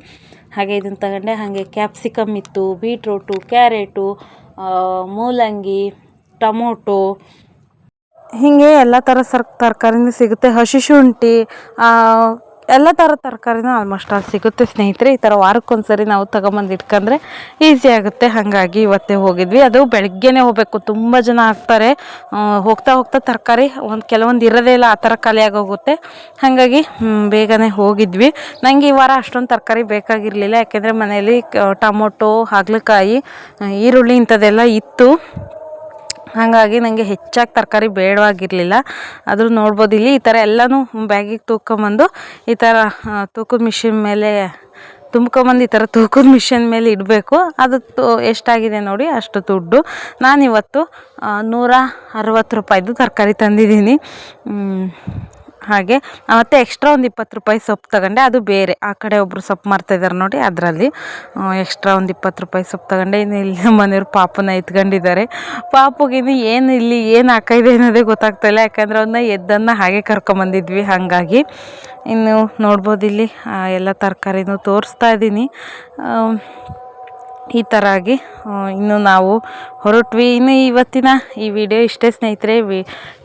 [SPEAKER 2] ಹಾಗೆ ಇದನ್ನು ತಗೊಂಡೆ. ಹಾಗೆ ಕ್ಯಾಪ್ಸಿಕಮ್ ಇತ್ತು, ಬೀಟ್ರೋಟು, ಕ್ಯಾರೆಟು ಮೂಲಂಗಿ, ಟೊಮೊಟೊ ಹೀಗೆ ಎಲ್ಲ ಥರ ಸರ್ ತರಕಾರಿನೂ ಸಿಗುತ್ತೆ. ಹಸಿ ಶುಂಠಿ ಎಲ್ಲ ಥರ ತರಕಾರಿನೂ ಆಲ್ಮೋಸ್ಟ್ ಆಲ್ ಸಿಗುತ್ತೆ ಸ್ನೇಹಿತರೆ. ಈ ಥರ ವಾರಕ್ಕೊಂದ್ಸರಿ ನಾವು ತಗೊಂಬಂದು ಇಟ್ಕೊಂಡ್ರೆ ಈಸಿ ಆಗುತ್ತೆ. ಹಾಗಾಗಿ ಇವತ್ತೇ ಹೋಗಿದ್ವಿ. ಅದು ಬೆಳಗ್ಗೆನೇ ಹೋಗಬೇಕು. ತುಂಬ ಜನ ಆಗ್ತಾರೆ. ಹೋಗ್ತಾ ಹೋಗ್ತಾ ತರಕಾರಿ ಒಂದು ಕೆಲವೊಂದು ಇರೋದೇ ಇಲ್ಲ. ಆ ಥರ ಖಾಲಿಯಾಗಿ ಹೋಗುತ್ತೆ ಹಾಗಾಗಿ ಬೇಗನೆ ಹೋಗಿದ್ವಿ. ನನಗೆ ಈ ವಾರ ಅಷ್ಟೊಂದು ತರಕಾರಿ ಬೇಕಾಗಿರಲಿಲ್ಲ. ಯಾಕೆಂದರೆ ಮನೆಯಲ್ಲಿ ಟೊಮೊಟೊ, ಹಾಗಲಕಾಯಿ ಈರುಳ್ಳಿ ಇಂಥದ್ದೆಲ್ಲ ಇತ್ತು. ಹಾಗಾಗಿ ನನಗೆ ಹೆಚ್ಚಾಗಿ ತರಕಾರಿ ಬೇಡವಾಗಿರಲಿಲ್ಲ. ಆದರೂ ನೋಡ್ಬೋದು ಇಲ್ಲಿ ಈ ಥರ ಎಲ್ಲನೂ ಬ್ಯಾಗಿಗೆ ತೂಕೊಂಬಂದು ಈ ಥರ ತೂಕದ ಮಿಷಿನ್ ಮೇಲೆ ತುಂಬ್ಕೊಂಬಂದು ಈ ಥರ ತೂಕದ ಮಿಷಿನ್ ಮೇಲೆ ಇಡಬೇಕು. ಅದು ಎಷ್ಟಾಗಿದೆ ನೋಡಿ ಅಷ್ಟು ದುಡ್ಡು. ನಾನಿವತ್ತು ನೂರ ಅರವತ್ತು ರೂಪಾಯಿದು ತರಕಾರಿ ತಂದಿದ್ದೀನಿ. ಹಾಗೆ ಮತ್ತು ಎಕ್ಸ್ಟ್ರಾ ಒಂದು ಇಪ್ಪತ್ತು ರೂಪಾಯಿ ಸೊಪ್ಪು ತಗೊಂಡೆ. ಅದು ಬೇರೆ. ಆ ಕಡೆ ಒಬ್ಬರು ಸೊಪ್ಪು ಮಾರ್ತಾಯಿದ್ದಾರೆ ನೋಡಿ, ಅದರಲ್ಲಿ ಎಕ್ಸ್ಟ್ರಾ ಒಂದು ಇಪ್ಪತ್ತು ರೂಪಾಯಿ ಸೊಪ್ಪು ತಗೊಂಡೆ. ಇನ್ನು ಇಲ್ಲಿ ಮನೆಯವ್ರು ಪಾಪನ ಎತ್ಕೊಂಡಿದ್ದಾರೆ. ಪಾಪುಗಿನ್ನು ಏನು ಇಲ್ಲಿ ಏನು ಹಾಕೈದೆ ಅನ್ನೋದೇ ಗೊತ್ತಾಗ್ತಾಯಿಲ್ಲ ಯಾಕಂದ್ರೆ ಅವನ್ನ ಎದ್ದನ್ನು ಹಾಗೆ ಕರ್ಕೊಂಬಂದಿದ್ವಿ ಹಾಗಾಗಿ ಇನ್ನು ನೋಡ್ಬೋದು ಇಲ್ಲಿ ಎಲ್ಲ ತರಕಾರಿನೂ ತೋರಿಸ್ತಾ ಇದ್ದೀನಿ. ಈ ಥರ ಆಗಿ ಇನ್ನು ನಾವು ಹೊರಟ್ವಿ. ಇನ್ನು ಇವತ್ತಿನ ಈ ವಿಡಿಯೋ ಇಷ್ಟೇ ಸ್ನೇಹಿತರೆ, ವಿ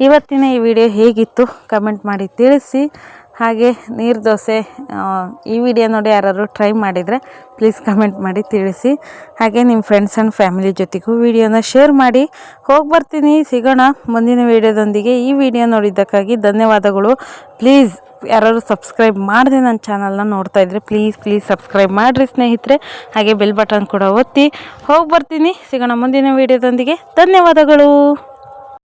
[SPEAKER 2] ಇವತ್ತಿನ ಈ ವಿಡಿಯೋ ಹೇಗಿತ್ತು? ಕಮೆಂಟ್ ಮಾಡಿ ತಿಳಿಸಿ. ಹಾಗೆ ನೀರು ದೋಸೆ ಈ ವಿಡಿಯೋ ನೋಡಿ ಯಾರಾದ್ರು ಟ್ರೈ ಮಾಡಿದರೆ ಪ್ಲೀಸ್ ಕಮೆಂಟ್ ಮಾಡಿ ತಿಳಿಸಿ. ಹಾಗೆ ನಿಮ್ಮ ಫ್ರೆಂಡ್ಸ್ ಆ್ಯಂಡ್ ಫ್ಯಾಮಿಲಿ ಜೊತೆಗೂ ವಿಡಿಯೋನ ಶೇರ್ ಮಾಡಿ. ಹೋಗಿ ಬರ್ತೀನಿ, ಸಿಗೋಣ ಮುಂದಿನ ವಿಡಿಯೋದೊಂದಿಗೆ ಈ ವಿಡಿಯೋ ನೋಡಿದ್ದಕ್ಕಾಗಿ ಧನ್ಯವಾದಗಳು. ಪ್ಲೀಸ್ ಯಾರಾದ್ರು ಸಬ್ಸ್ಕ್ರೈಬ್ ಮಾಡಿದೆ ನನ್ನ ಚಾನಲ್ನ ನೋಡ್ತಾ ಇದ್ರೆ ಪ್ಲೀಸ್ ಪ್ಲೀಸ್ ಸಬ್ಸ್ಕ್ರೈಬ್ ಮಾಡಿರಿ ಸ್ನೇಹಿತರೆ. ಹಾಗೆ ಬೆಲ್ ಬಟನ್ ಕೂಡ ಒತ್ತಿ. ಹೋಗಿ ಬರ್ತೀನಿ, ಸಿಗೋಣ ಮುಂದಿನ ವಿಡಿಯೋದೊಂದಿಗೆ ಧನ್ಯವಾದಗಳು.